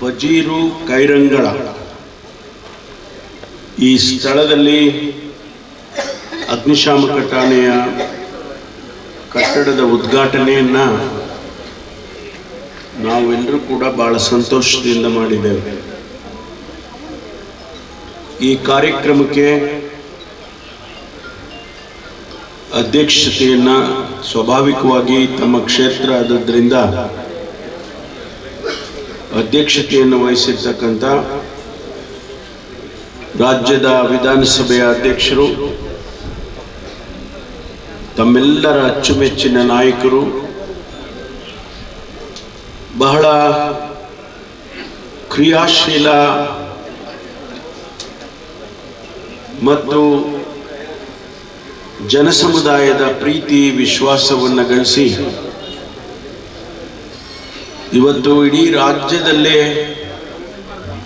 ಪಜೀರು ಕೈರಂಗಳ. ಈ ಸ್ಥಳದಲ್ಲಿ ಅಗ್ನಿಶಾಮಕ ಠಾಣೆಯ ಕಟ್ಟಡದ ಉದ್ಘಾಟನೆಯನ್ನ ನಾವೆಲ್ಲರೂ ಕೂಡ ಬಹಳ ಸಂತೋಷದಿಂದ ಮಾಡಿದ್ದೇವೆ. ಈ ಕಾರ್ಯಕ್ರಮಕ್ಕೆ ಅಧ್ಯಕ್ಷತೆಯನ್ನು ಸ್ವಾಭಾವಿಕವಾಗಿ ತಮ್ಮ ಕ್ಷೇತ್ರ ಆದದ್ರಿಂದ ಅಧ್ಯಕ್ಷತೆಯನ್ನು ವಹಿಸಿರ್ತಕ್ಕಂಥ ರಾಜ್ಯದ ವಿಧಾನಸಭೆಯ ಅಧ್ಯಕ್ಷರು, ತಮ್ಮೆಲ್ಲರ ಅಚ್ಚುಮೆಚ್ಚಿನ ನಾಯಕರು, ಬಹಳ ಕ್ರಿಯಾಶೀಲ ಮತ್ತು ಜನಸಮುದಾಯದ ಪ್ರೀತಿ, ವಿಶ್ವಾಸವನ್ನು ಗಳಿಸಿ ಇವತ್ತು ಇಡೀ ರಾಜ್ಯದಲ್ಲೇ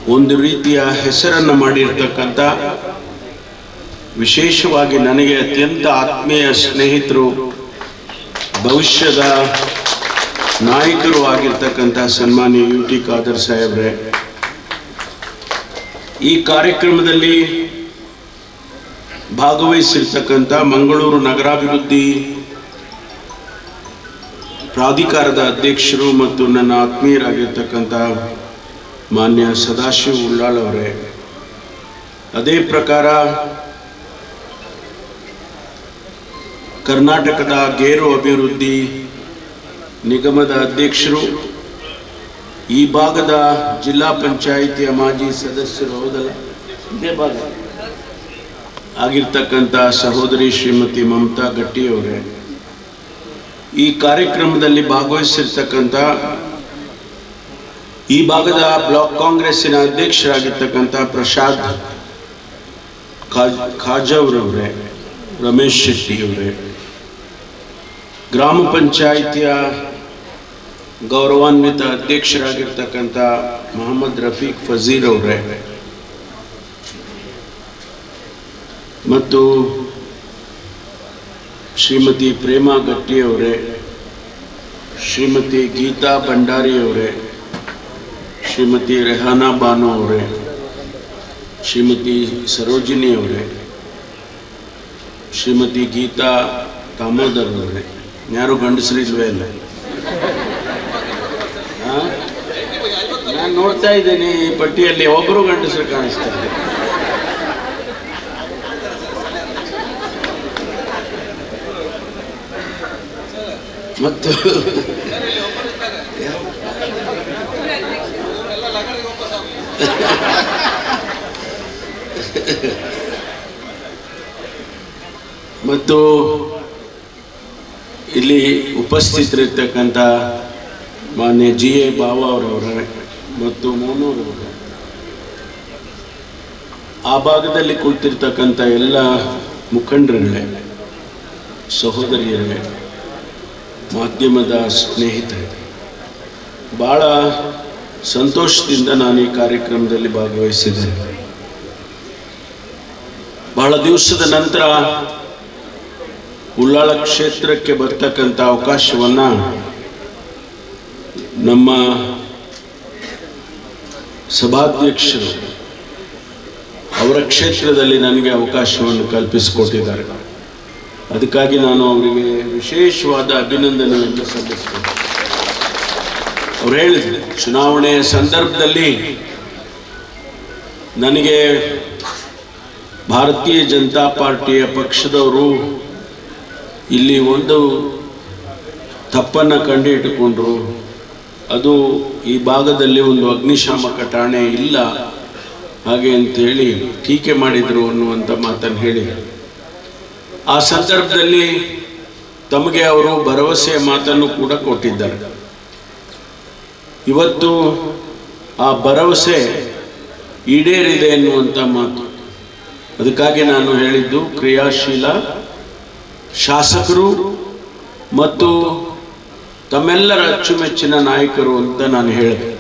ಒಂದು ರೀತಿಯ ಹೆಸರನ್ನು ಮಾಡಿರ್ತಕ್ಕಂಥ ವಿಶೇಷವಾಗಿ ನನಗೆ ಅತ್ಯಂತ ಆತ್ಮೀಯ ಸ್ನೇಹಿತರು, ಭವಿಷ್ಯದ ನಾಯಕರು ಆಗಿರ್ತಕ್ಕಂಥ ಸನ್ಮಾನ್ಯ ಯು ಟಿ ಖಾದರ್ ಸಾಹೇಬ್ರೆ. ಈ ಕಾರ್ಯಕ್ರಮದಲ್ಲಿ ಭಾಗವಹಿಸಿರ್ತಕ್ಕಂಥ ಮಂಗಳೂರು ನಗರಾಭಿವೃದ್ಧಿ ಪ್ರಾಧಿಕಾರದ ಅಧ್ಯಕ್ಷರು ಮತ್ತು ನನ್ನ ಆತ್ಮೀಯರಾಗಿರ್ತಕ್ಕಂಥ ಮಾನ್ಯ ಸದಾಶಿವ ಉಳ್ಳಾಳ್ ಅವರೇ, ಅದೇ ಪ್ರಕಾರ ಕರ್ನಾಟಕದ ಗೇರು ಅಭಿವೃದ್ಧಿ ನಿಗಮದ ಅಧ್ಯಕ್ಷರು, ಈ ಭಾಗದ ಜಿಲ್ಲಾ ಪಂಚಾಯಿತಿಯ ಮಾಜಿ ಸದಸ್ಯರು ಹೌದಲ್ಲ? ಇದೇ ಭಾಗ. ಆಗಿರ್ತಕ್ಕಂಥ ಸಹೋದರಿ ಶ್ರೀಮತಿ ಮಮತಾ ಗಟ್ಟಿಯವರೇ ಈ ಕಾರ್ಯಕ್ರಮದಲ್ಲಿ ಭಾಗವಹಿಸಿರ್ತಕ್ಕಂಥ ಈ ಭಾಗದ ಬ್ಲಾಕ್ ಕಾಂಗ್ರೆಸ್ಸಿನ ಅಧ್ಯಕ್ಷರಾಗಿರ್ತಕ್ಕಂಥ ಪ್ರಸಾದ್ ಖಾಜವ್ರವರೇ, ರಮೇಶ್ ಶೆಟ್ಟಿಯವರೇ ಗ್ರಾಮ ಪಂಚಾಯಿತಿಯ ಗೌರವಾನ್ವಿತ ಅಧ್ಯಕ್ಷರಾಗಿರ್ತಕ್ಕಂಥ ಮೊಹಮ್ಮದ್ ರಫೀಕ್ ಫಜೀರ್ ಅವರೇ, ಮತ್ತು ಶ್ರೀಮತಿ ಪ್ರೇಮಾ ಗಟ್ಟಿಯವರೇ, ಶ್ರೀಮತಿ ಗೀತಾ ಭಂಡಾರಿ ಅವರೇ ಶ್ರೀಮತಿ ರೆಹಾನಾ ಬಾನು ಅವರೇ, ಶ್ರೀಮತಿ ಸರೋಜಿನಿ ಅವರೇ, ಶ್ರೀಮತಿ ಗೀತಾ ದಾಮೋದರ್ ಅವರೇ. ಯಾರು ಗಂಡಸರಿಲ್ವೇ ಇಲ್ಲ. ನಾನು ನೋಡ್ತಾ ಇದ್ದೀನಿ ಈ ಪಟ್ಟಿಯಲ್ಲಿ ಒಬ್ಬರು ಗಂಡಸರು ಕಾಣಿಸ್ತಾರೆ ಮತ್ತು ಮತ್ತು ಇಲ್ಲಿ ಉಪಸ್ಥಿತರಿರ್ತಕ್ಕಂಥ ಮಾನ್ಯ ಜಿ ಎ ಬಾವ ಅವರವರ ಮತ್ತು ಮೋನೂರವರ ಆ ಭಾಗದಲ್ಲಿ ಕುಳಿತಿರ್ತಕ್ಕಂಥ ಎಲ್ಲ ಮುಖಂಡರುಗಳೇ, ಸಹೋದರಿಯರೇ ಮಾಧ್ಯಮದ ಸ್ನೇಹಿತರೆ ಭಾಳ ಸಂತೋಷದಿಂದ ನಾನು ಈ ಕಾರ್ಯಕ್ರಮದಲ್ಲಿ ಭಾಗವಹಿಸಿದೆ. ಬಹಳ ದಿವಸದ ನಂತರ ಉಳ್ಳಾಳ ಕ್ಷೇತ್ರಕ್ಕೆ ಬರ್ತಕ್ಕಂಥ ಅವಕಾಶವನ್ನ ನಮ್ಮ ಸಭಾಧ್ಯಕ್ಷರು ಅವರ ಕ್ಷೇತ್ರದಲ್ಲಿ ನನಗೆ ಅವಕಾಶವನ್ನು ಕಲ್ಪಿಸಿಕೊಟ್ಟಿದ್ದಾರೆ. ಅದಕ್ಕಾಗಿ ನಾನು ಅವರಿಗೆ ವಿಶೇಷವಾದ ಅಭಿನಂದನೆಯನ್ನು ಸಲ್ಲಿಸ್ತೇನೆ. ಅವ್ರು ಹೇಳಿದ್ರು ಚುನಾವಣೆಯ ಸಂದರ್ಭದಲ್ಲಿ ನನಗೆ ಭಾರತೀಯ ಜನತಾ ಪಾರ್ಟಿಯ ಪಕ್ಷದವರು ಇಲ್ಲಿ ಒಂದು ತಪ್ಪನ್ನು ಕಂಡುಹಿಟ್ಟುಕೊಂಡ್ರು ಅದು ಈ ಭಾಗದಲ್ಲಿ ಒಂದು ಅಗ್ನಿಶಾಮಕ ಠಾಣೆ ಇಲ್ಲ. ಹಾಗೆ ಅಂತೇಳಿ ಟೀಕೆ ಮಾಡಿದರು ಅನ್ನುವಂಥ ಮಾತನ್ನು ಹೇಳಿ ಆ ಸಂದರ್ಭದಲ್ಲಿ ತಮಗೆ ಅವರು ಭರವಸೆಯ ಮಾತನ್ನು ಕೂಡ ಕೊಟ್ಟಿದ್ದಾರೆ. ಇವತ್ತು ಆ ಭರವಸೆ ಈಡೇರಿದೆ ಎನ್ನುವಂಥ ಮಾತು. ಅದಕ್ಕಾಗಿ ನಾನು ಹೇಳಿದ್ದು ಕ್ರಿಯಾಶೀಲ ಶಾಸಕರು ಮತ್ತು ತಮ್ಮೆಲ್ಲರ ಅಚ್ಚುಮೆಚ್ಚಿನ ನಾಯಕರು ಅಂತ ನಾನು ಹೇಳಿದೆ.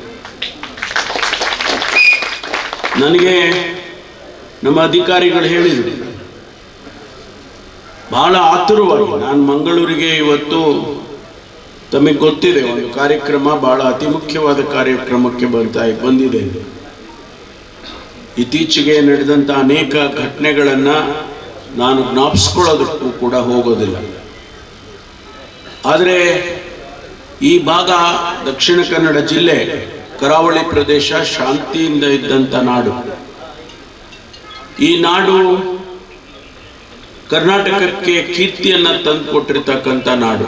ನನಗೆ ನಮ್ಮ ಅಧಿಕಾರಿಗಳು ಹೇಳಿದರು. ಬಹಳ ಆತುರವಾಗಿ. ನಾನು ಮಂಗಳೂರಿಗೆ ಇವತ್ತು ತಮಗೆ ಗೊತ್ತಿದೆ, ಒಂದು ಕಾರ್ಯಕ್ರಮ, ಬಹಳ ಅತಿ ಮುಖ್ಯವಾದ ಕಾರ್ಯಕ್ರಮಕ್ಕೆ ಬರ್ತಾ ಬಂದಿದೆ. ಇತ್ತೀಚೆಗೆ ನಡೆದಂಥ ಅನೇಕ ಘಟನೆಗಳನ್ನು ನಾನು ಜ್ಞಾಪಿಸ್ಕೊಳ್ಳೋದಕ್ಕೂ ಕೂಡ ಹೋಗೋದಿಲ್ಲ. ಆದರೆ ಈ ಭಾಗ ದಕ್ಷಿಣ ಕನ್ನಡ ಜಿಲ್ಲೆ ಕರಾವಳಿ ಪ್ರದೇಶ ಶಾಂತಿಯಿಂದ ಇದ್ದಂಥ ನಾಡು. ಈ ನಾಡು ಕರ್ನಾಟಕಕ್ಕೆ ಕೀರ್ತಿಯನ್ನ ತಂದುಕೊಟ್ಟಿರ್ತಕ್ಕಂಥ ನಾಡು.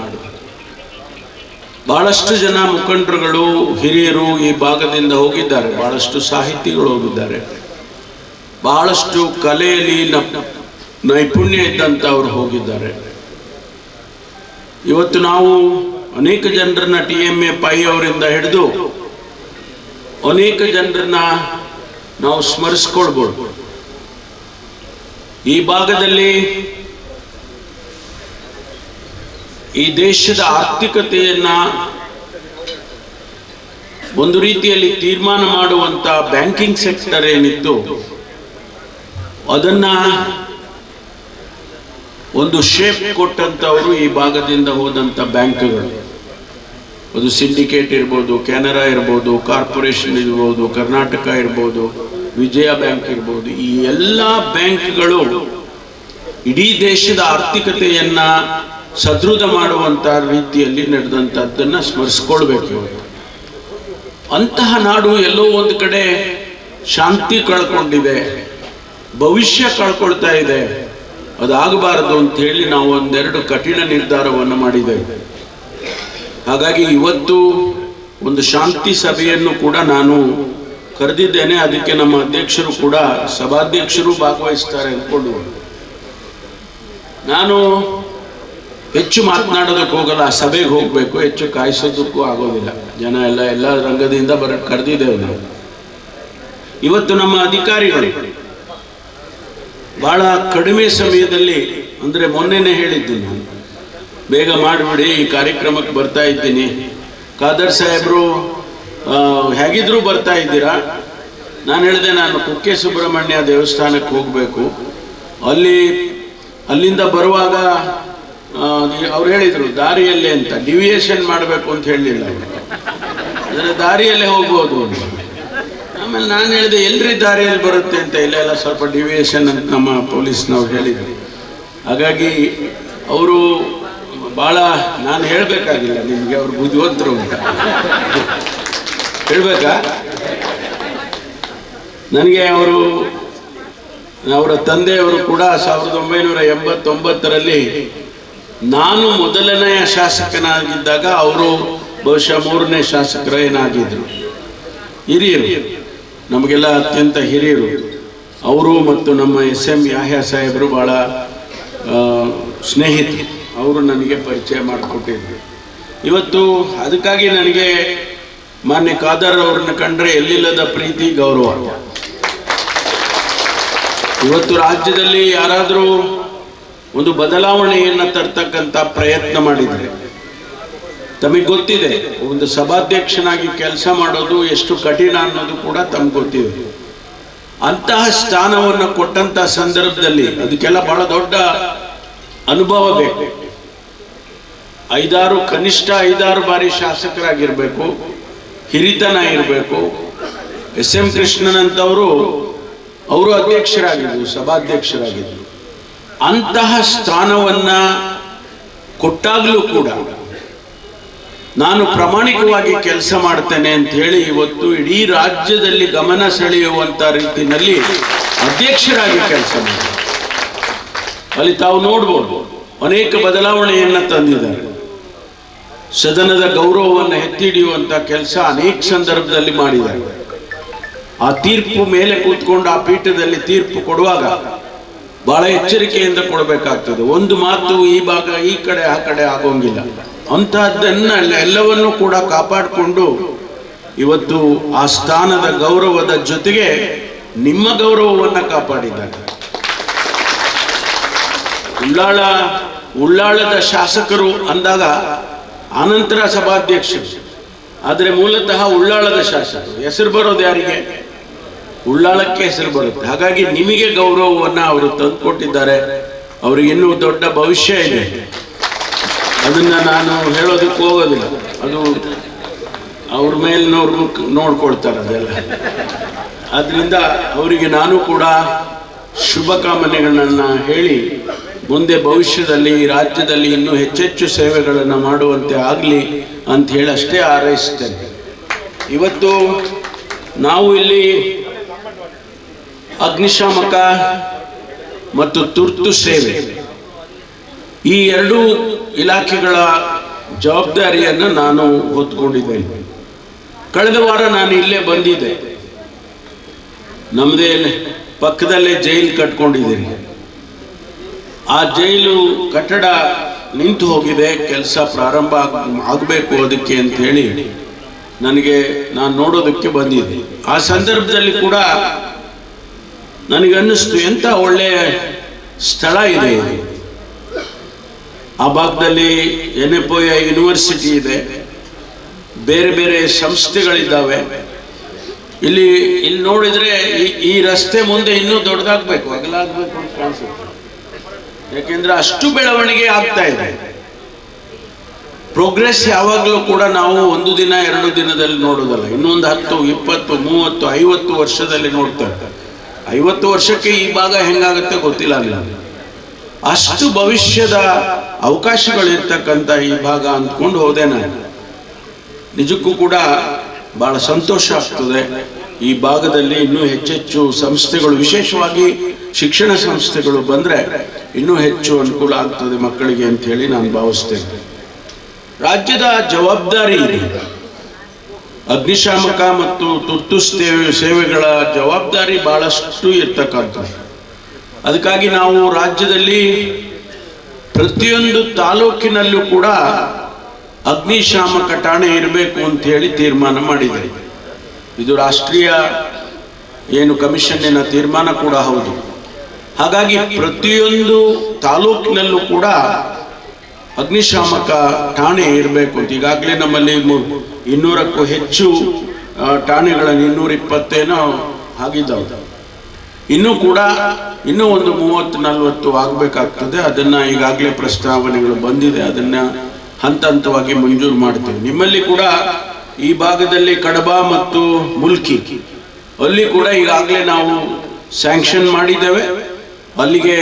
ಬಹಳಷ್ಟು ಜನ ಮುಖಂಡರುಗಳು, ಹಿರಿಯರು ಈ ಭಾಗದಿಂದ ಹೋಗಿದ್ದಾರೆ. ಬಹಳಷ್ಟು ಸಾಹಿತಿಗಳು ಹೋಗಿದ್ದಾರೆ. ಬಹಳಷ್ಟು ಕಲೆಯಲ್ಲಿ ನೈಪುಣ್ಯ ನೈಪುಣ್ಯ ಇದ್ದಂಥವ್ರು ಹೋಗಿದ್ದಾರೆ. ಇವತ್ತು ನಾವು ಅನೇಕ ಜನರನ್ನ ಟಿ ಎಂ ಎ ಪೈ ಅವರಿಂದ ಹಿಡಿದು ಅನೇಕ ಜನರನ್ನ ನಾವು ಸ್ಮರಿಸ್ಕೊಳ್ಬೋದು. ಈ ಭಾಗದಲ್ಲಿ ಈ ದೇಶದ ಆರ್ಥಿಕತೆಯನ್ನ ಒಂದು ರೀತಿಯಲ್ಲಿ ತೀರ್ಮಾನ ಮಾಡುವಂತ ಬ್ಯಾಂಕಿಂಗ್ ಸೆಕ್ಟರ್ ಏನಿತ್ತು, ಅದನ್ನ ಒಂದು ಶೇಪ್ ಕೊಟ್ಟಂತವರು ಈ ಭಾಗದಿಂದ ಹೋದಂತ ಬ್ಯಾಂಕ್ಗಳು. ಅದು ಸಿಂಡಿಕೇಟ್ ಇರ್ಬೋದು, ಕೆನರಾ ಇರ್ಬೋದು, ಕಾರ್ಪೊರೇಷನ್ ಇರ್ಬೋದು, ಕರ್ನಾಟಕ ಇರ್ಬೋದು, ವಿಜಯ ಬ್ಯಾಂಕ್ ಇರ್ಬೋದು, ಈ ಎಲ್ಲ ಬ್ಯಾಂಕ್ಗಳು ಇಡೀ ದೇಶದ ಆರ್ಥಿಕತೆಯನ್ನ ಸದೃಢ ಮಾಡುವಂತ ರೀತಿಯಲ್ಲಿ ನಡೆದಂತದ್ದನ್ನ ಸ್ಮರಿಸ್ಕೊಳ್ಬೇಕು ಇವತ್ತು. ಅಂತಹ ನಾಡು ಎಲ್ಲೋ ಒಂದು ಕಡೆ ಶಾಂತಿ ಕಳ್ಕೊಂಡಿದೆ, ಭವಿಷ್ಯ ಕಳ್ಕೊಳ್ತಾ ಇದೆ, ಅದಾಗಬಾರದು ಅಂತ ಹೇಳಿ ನಾವು ಒಂದೆರಡು ಕಠಿಣ ನಿರ್ಧಾರವನ್ನು ಮಾಡಿದೆ ಹಾಗಾಗಿ ಇವತ್ತು ಒಂದು ಶಾಂತಿ ಸಭೆಯನ್ನು ಕೂಡ ನಾನು ಕರೆದಿದ್ದೇನೆ, ಅದಕ್ಕೆ ನಮ್ಮ ಅಧ್ಯಕ್ಷರು ಕೂಡ ಸಭಾಧ್ಯಕ್ಷರು ಭಾಗವಹಿಸ್ತಾರೆ ಅಂದ್ಕೊಂಡು. ನಾನು ಹೆಚ್ಚು ಮಾತನಾಡೋದಕ್ಕೆ ಹೋಗಲ್ಲ, ಸಭೆಗೆ ಹೋಗಬೇಕು, ಹೆಚ್ಚು ಕಾಯಿಸೋದಕ್ಕೂ ಆಗೋದಿಲ್ಲ. ಜನ ಎಲ್ಲ ಎಲ್ಲ ರಂಗದಿಂದ ಬರ ಕರೆದಿದ್ದೇವೆ ನಾವು. ಇವತ್ತು ನಮ್ಮ ಅಧಿಕಾರಿಗಳು ಬಹಳ ಕಡಿಮೆ ಸಮಯದಲ್ಲಿ, ಅಂದರೆ ಮೊನ್ನೆನೇ ಹೇಳಿದ್ದೀನಿ ನಾನು, ಬೇಗ ಮಾಡಿಬಿಡಿ, ಈ ಕಾರ್ಯಕ್ರಮಕ್ಕೆ ಬರ್ತಾ ಇದ್ದೀನಿ. ಖಾದರ್ ಸಾಹೇಬರು ಹೇಗಿದ್ರು ಬರ್ತಾ ಇದ್ದೀರಾ? ನಾನು ಹೇಳಿದೆ, ನಾನು ಕುಕ್ಕೆ ಸುಬ್ರಹ್ಮಣ್ಯ ದೇವಸ್ಥಾನಕ್ಕೆ ಹೋಗಬೇಕು. ಅಲ್ಲಿ, ಅಲ್ಲಿಂದ ಬರುವಾಗ ಅವ್ರು ಹೇಳಿದರು, ದಾರಿಯಲ್ಲೇ ಅಂತ, ಡಿವಿಯೇಷನ್ ಮಾಡಬೇಕು ಅಂತ ಹೇಳಲಿಲ್ಲ ಅಂದರೆ ದಾರಿಯಲ್ಲೇ ಹೋಗ್ಬೋದು ಆಮೇಲೆ ನಾನು ಹೇಳಿದೆ, ಎಲ್ರಿ ದಾರಿಯಲ್ಲಿ ಬರುತ್ತೆ ಅಂತ ಇಲ್ಲೆಲ್ಲ ಇಲ್ಲ, ಸ್ವಲ್ಪ ಡಿವಿಯೇಷನ್ ಅಂತ ನಮ್ಮ ಪೊಲೀಸ್ನವ್ರು ಹೇಳಿದರು. ಹಾಗಾಗಿ, ಅವರು ಭಾಳ ನಾನು ಹೇಳಬೇಕಾಗಿಲ್ಲ ನಿಮಗೆ, ಅವ್ರು ಬುದ್ಧಿವಂತರು ಅಂತ. ಹೇಳಬೇಕಾ? ನನಗೆ ಅವರು, ಅವರ ತಂದೆಯವರು ಕೂಡ ಸಾವಿರದ ಒಂಬೈನೂರ ಎಂಬತ್ತೊಂಬತ್ತರಲ್ಲಿ ನಾನು ಮೊದಲನೆಯ ಶಾಸಕನಾಗಿದ್ದಾಗ ಅವರು ಬಹುಶಃ ಮೂರನೇ ಶಾಸಕರ ಏನಾಗಿದ್ರು ಹಿರಿಯರು, ನಮಗೆಲ್ಲ ಅತ್ಯಂತ ಹಿರಿಯರು. ಅವರು ಮತ್ತು ನಮ್ಮ ಎಸ್ ಎಂ ಯಾಹ್ಯ ಸಾಹೇಬರು ಭಾಳ ಸ್ನೇಹಿತರು. ಅವರು ನನಗೆ ಪರಿಚಯ ಮಾಡಿಕೊಟ್ಟಿದ್ರು. ಇವತ್ತು ಅದಕ್ಕಾಗಿ ನನಗೆ ಮಾನ್ಯ ಖಾದರ್ ಅವ್ರನ್ನ ಕಂಡ್ರೆ ಎಲ್ಲಿಲ್ಲದ ಪ್ರೀತಿ, ಗೌರವ. ಇವತ್ತು ರಾಜ್ಯದಲ್ಲಿ ಯಾರಾದರೂ ಒಂದು ಬದಲಾವಣೆಯನ್ನು ತರ್ತಕ್ಕಂಥ ಪ್ರಯತ್ನ ಮಾಡಿದರೆ. ತಮಗೆ ಗೊತ್ತಿದೆ, ಒಂದು ಸಭಾಧ್ಯಕ್ಷನಾಗಿ ಕೆಲಸ ಮಾಡೋದು ಎಷ್ಟು ಕಠಿಣ ಅನ್ನೋದು ಕೂಡ ತಮ್ಗೆ ಗೊತ್ತಿದೆ. ಅಂತಹ ಸ್ಥಾನವನ್ನು ಕೊಟ್ಟಂತ ಸಂದರ್ಭದಲ್ಲಿ ಅದಕ್ಕೆಲ್ಲ ಬಹಳ ದೊಡ್ಡ ಅನುಭವ ಬೇಕು. ಐದಾರು, ಕನಿಷ್ಠ ಐದಾರು ಬಾರಿ ಶಾಸಕರಾಗಿರ್ಬೇಕು, ಹಿರಿತನ ಇರಬೇಕು. ಎಸ್ ಎಂ ಕೃಷ್ಣನ್ ಅಂತವರು ಅವರು ಅಧ್ಯಕ್ಷರಾಗಿದ್ದರು ಸಭಾಧ್ಯಕ್ಷರಾಗಿದ್ರು. ಅಂತಹ ಸ್ಥಾನವನ್ನ ಕೊಟ್ಟಾಗಲೂ ಕೂಡ ನಾನು ಪ್ರಾಮಾಣಿಕವಾಗಿ ಕೆಲಸ ಮಾಡ್ತೇನೆ ಅಂತ ಹೇಳಿ ಇವತ್ತು ಇಡೀ ರಾಜ್ಯದಲ್ಲಿ ಗಮನ ಸೆಳೆಯುವಂತ ರೀತಿಯಲ್ಲಿ ಅಧ್ಯಕ್ಷರಾಗಿ ಕೆಲಸ ಮಾಡಿ ಅಲ್ಲಿ ತಾವು ನೋಡ್ಬೋದು, ಅನೇಕ ಬದಲಾವಣೆಯನ್ನ ತಂದಿದ್ದಾರೆ. ಸದನದ ಗೌರವವನ್ನು ಎತ್ತಿ ಕೆಲಸ ಅನೇಕ ಸಂದರ್ಭದಲ್ಲಿ ಮಾಡಿದ್ದಾರೆ. ಆ ತೀರ್ಪು ಮೇಲೆ ಕೂತ್ಕೊಂಡು ಆ ಪೀಠದಲ್ಲಿ ತೀರ್ಪು ಕೊಡುವಾಗ ಬಹಳ ಎಚ್ಚರಿಕೆಯಿಂದ ಕೊಡಬೇಕಾಗ್ತದೆ. ಒಂದು ಮಾತು ಈ ಭಾಗ, ಈ ಕಡೆ, ಆ ಕಡೆ ಆಗೋಂಗಿಲ್ಲ. ಅಂತಹದ್ದನ್ನ ಎಲ್ಲವನ್ನೂ ಕೂಡ ಕಾಪಾಡಿಕೊಂಡು ಇವತ್ತು ಆ ಸ್ಥಾನದ ಗೌರವದ ಜೊತೆಗೆ ನಿಮ್ಮ ಗೌರವವನ್ನ ಕಾಪಾಡಿದ್ದಾರೆ. ಉಳ್ಳಾಳ, ಉಳ್ಳಾಳದ ಶಾಸಕರು ಅಂದಾಗ ಆನಂತರ ಸಭಾಧ್ಯಕ್ಷರು. ಆದರೆ ಮೂಲತಃ ಉಳ್ಳಾಳದ ಶಾಸಕರು. ಹೆಸರು ಬರೋದು ಯಾರಿಗೆ? ಉಳ್ಳಾಳಕ್ಕೆ ಹೆಸರು ಬರುತ್ತೆ. ಹಾಗಾಗಿ ನಿಮಗೆ ಗೌರವವನ್ನು ಅವರು ತಂದುಕೊಟ್ಟಿದ್ದಾರೆ. ಅವ್ರಿಗೆ ಇನ್ನೂ ದೊಡ್ಡ ಭವಿಷ್ಯ ಇದೆ. ಅದನ್ನ ನಾನು ಹೇಳೋದಕ್ಕೆ ಹೋಗೋದಿಲ್ಲ. ಅದು ಅವ್ರ ಮೇಲಿನವ್ರು ನೋಡ್ಕೊಳ್ತಾರೆ ಅದೆಲ್ಲ. ಆದ್ರಿಂದ ಅವರಿಗೆ ನಾನು ಕೂಡ ಶುಭಕಾಮನೆಗಳನ್ನ ಹೇಳಿ ಮುಂದೆ ಭವಿಷ್ಯದಲ್ಲಿ ರಾಜ್ಯದಲ್ಲಿ ಇನ್ನೂ ಹೆಚ್ಚೆಚ್ಚು ಸೇವೆಗಳನ್ನು ಮಾಡುವಂತೆ ಆಗಲಿ ಅಂತ ಹೇಳಿ ಅಷ್ಟೇ ಹಾರೈಸ್ತೇನೆ. ಇವತ್ತು ನಾವು ಇಲ್ಲಿ ಅಗ್ನಿಶಾಮಕ ಮತ್ತು ತುರ್ತು ಸೇವೆ. ಈ ಎರಡೂ ಇಲಾಖೆಗಳ ಜವಾಬ್ದಾರಿಯನ್ನು ನಾನು ಹೊತ್ಕೊಂಡಿದ್ದೇನೆ. ಕಳೆದ ವಾರ ನಾನು ಇಲ್ಲೇ ಬಂದಿದ್ದೆ. ನಮ್ಮದೇ ಪಕ್ಕದಲ್ಲೇ ಜೈಲು ಕಟ್ಕೊಂಡಿದ್ದೀರಿ ಆ ಜೈಲು ಕಟ್ಟಡ ನಿಂತು ಹೋಗಿದೆ, ಕೆಲಸ ಪ್ರಾರಂಭ ಆಗಬೇಕು ಅದಕ್ಕೆ ಅಂತ ಹೇಳಿ ನನಗೆ ನಾನು ನೋಡೋದಕ್ಕೆ ಬಂದಿದ್ದೆ. ಆ ಸಂದರ್ಭದಲ್ಲಿ ಕೂಡ ನನಗನ್ನಿಸ್ತು ಎಂಥ ಒಳ್ಳೆಯ ಸ್ಥಳ ಇದೆ. ಆ ಭಾಗದಲ್ಲಿ ಎನ್ ಯೂನಿವರ್ಸಿಟಿ ಇದೆ. ಬೇರೆ ಬೇರೆ ಸಂಸ್ಥೆಗಳಿದ್ದಾವೆ. ಇಲ್ಲಿ ಇಲ್ಲಿ ನೋಡಿದ್ರೆ ಈ- ರಸ್ತೆ ಮುಂದೆ ಇನ್ನೂ ದೊಡ್ಡದಾಗಬೇಕು, ಅಗಲಾಗಬೇಕು ಅಂತ ಕಾಣಿಸುತ್ತೆ ಯಾಕೆಂದ್ರೆ ಅಷ್ಟು ಬೆಳವಣಿಗೆ ಆಗ್ತಾ ಇದೆ. ಪ್ರೋಗ್ರೆಸ್ ಯಾವಾಗಲೂ ಕೂಡ ನಾವು ಒಂದು ದಿನ, ಎರಡು ದಿನದಲ್ಲಿ ನೋಡೋದಲ್ಲ ಇನ್ನೊಂದು ಹತ್ತು, ಇಪ್ಪತ್ತು, ಮೂವತ್ತು, ಐವತ್ತು ವರ್ಷದಲ್ಲಿ ನೋಡ್ತೇವೆ ಐವತ್ತು ವರ್ಷಕ್ಕೆ ಈ ಭಾಗ ಹೆಂಗಾಗುತ್ತೆ ಗೊತ್ತಿಲ್ಲ ಅಷ್ಟು ಭವಿಷ್ಯದ ಅವಕಾಶಗಳಿರ್ತಕ್ಕಂಥ ಈ ಭಾಗ ಅಂದ್ಕೊಂಡು ಹೋದೆ ನಾನು. ನಿಜಕ್ಕೂ ಕೂಡ ಬಹಳ ಸಂತೋಷ ಆಗ್ತದೆ. ಈ ಭಾಗದಲ್ಲಿ ಇನ್ನೂ ಹೆಚ್ಚೆಚ್ಚು ಸಂಸ್ಥೆಗಳು, ವಿಶೇಷವಾಗಿ ಶಿಕ್ಷಣ ಸಂಸ್ಥೆಗಳು ಬಂದ್ರೆ ಇನ್ನೂ ಹೆಚ್ಚು ಅನುಕೂಲ ಆಗ್ತದೆ ಮಕ್ಕಳಿಗೆ ಅಂತ ಹೇಳಿ ನಾನು ಭಾವಿಸ್ತೇನೆ. ರಾಜ್ಯದ ಜವಾಬ್ದಾರಿ ಅಗ್ನಿಶಾಮಕ ಮತ್ತು ತುರ್ತು ಸೇವೆ ಸೇವೆಗಳ ಜವಾಬ್ದಾರಿ ಬಹಳಷ್ಟು ಇರ್ತಕ್ಕಂಥದ್ದು. ಅದಕ್ಕಾಗಿ ನಾವು ರಾಜ್ಯದಲ್ಲಿ ಪ್ರತಿಯೊಂದು ತಾಲೂಕಿನಲ್ಲೂ ಕೂಡ ಅಗ್ನಿಶಾಮಕ ಠಾಣೆ ಇರಬೇಕು ಅಂತ ಹೇಳಿ ತೀರ್ಮಾನ ಮಾಡಿದೆ ಇದು ರಾಷ್ಟ್ರೀಯ ಏನು ಕಮಿಷನ್ನಿನ ತೀರ್ಮಾನ ಕೂಡ ಹೌದು. ಹಾಗಾಗಿ ಪ್ರತಿಯೊಂದು ತಾಲೂಕಿನಲ್ಲೂ ಕೂಡ ಅಗ್ನಿಶಾಮಕ ಠಾಣೆ ಇರಬೇಕು ಅಂತ ಈಗಾಗಲೇ ನಮ್ಮಲ್ಲಿ ಇನ್ನೂರಕ್ಕೂ ಹೆಚ್ಚು ಠಾಣೆಗಳನ್ನು ಇನ್ನೂರ ಇಪ್ಪತ್ತೇನೋ ಆಗಿದ್ದಾವೆ. ಇನ್ನೂ ಕೂಡ ಇನ್ನೂ ಒಂದು ಮೂವತ್ತು, ನಲವತ್ತು ಆಗಬೇಕಾಗ್ತದೆ. ಅದನ್ನು ಈಗಾಗಲೇ ಪ್ರಸ್ತಾವನೆಗಳು ಬಂದಿದೆ. ಅದನ್ನು ಹಂತ ಹಂತವಾಗಿ ಮಂಜೂರು ಮಾಡ್ತೇವೆ. ನಿಮ್ಮಲ್ಲಿ ಕೂಡ ಈ ಭಾಗದಲ್ಲಿ ಕಡಬ ಮತ್ತು ಮುಲ್ಕಿ. ಅಲ್ಲಿ ಕೂಡ ಈಗಾಗಲೇ ನಾವು ಸ್ಯಾಂಕ್ಷನ್ ಮಾಡಿದ್ದೇವೆ. ಅಲ್ಲಿಗೆ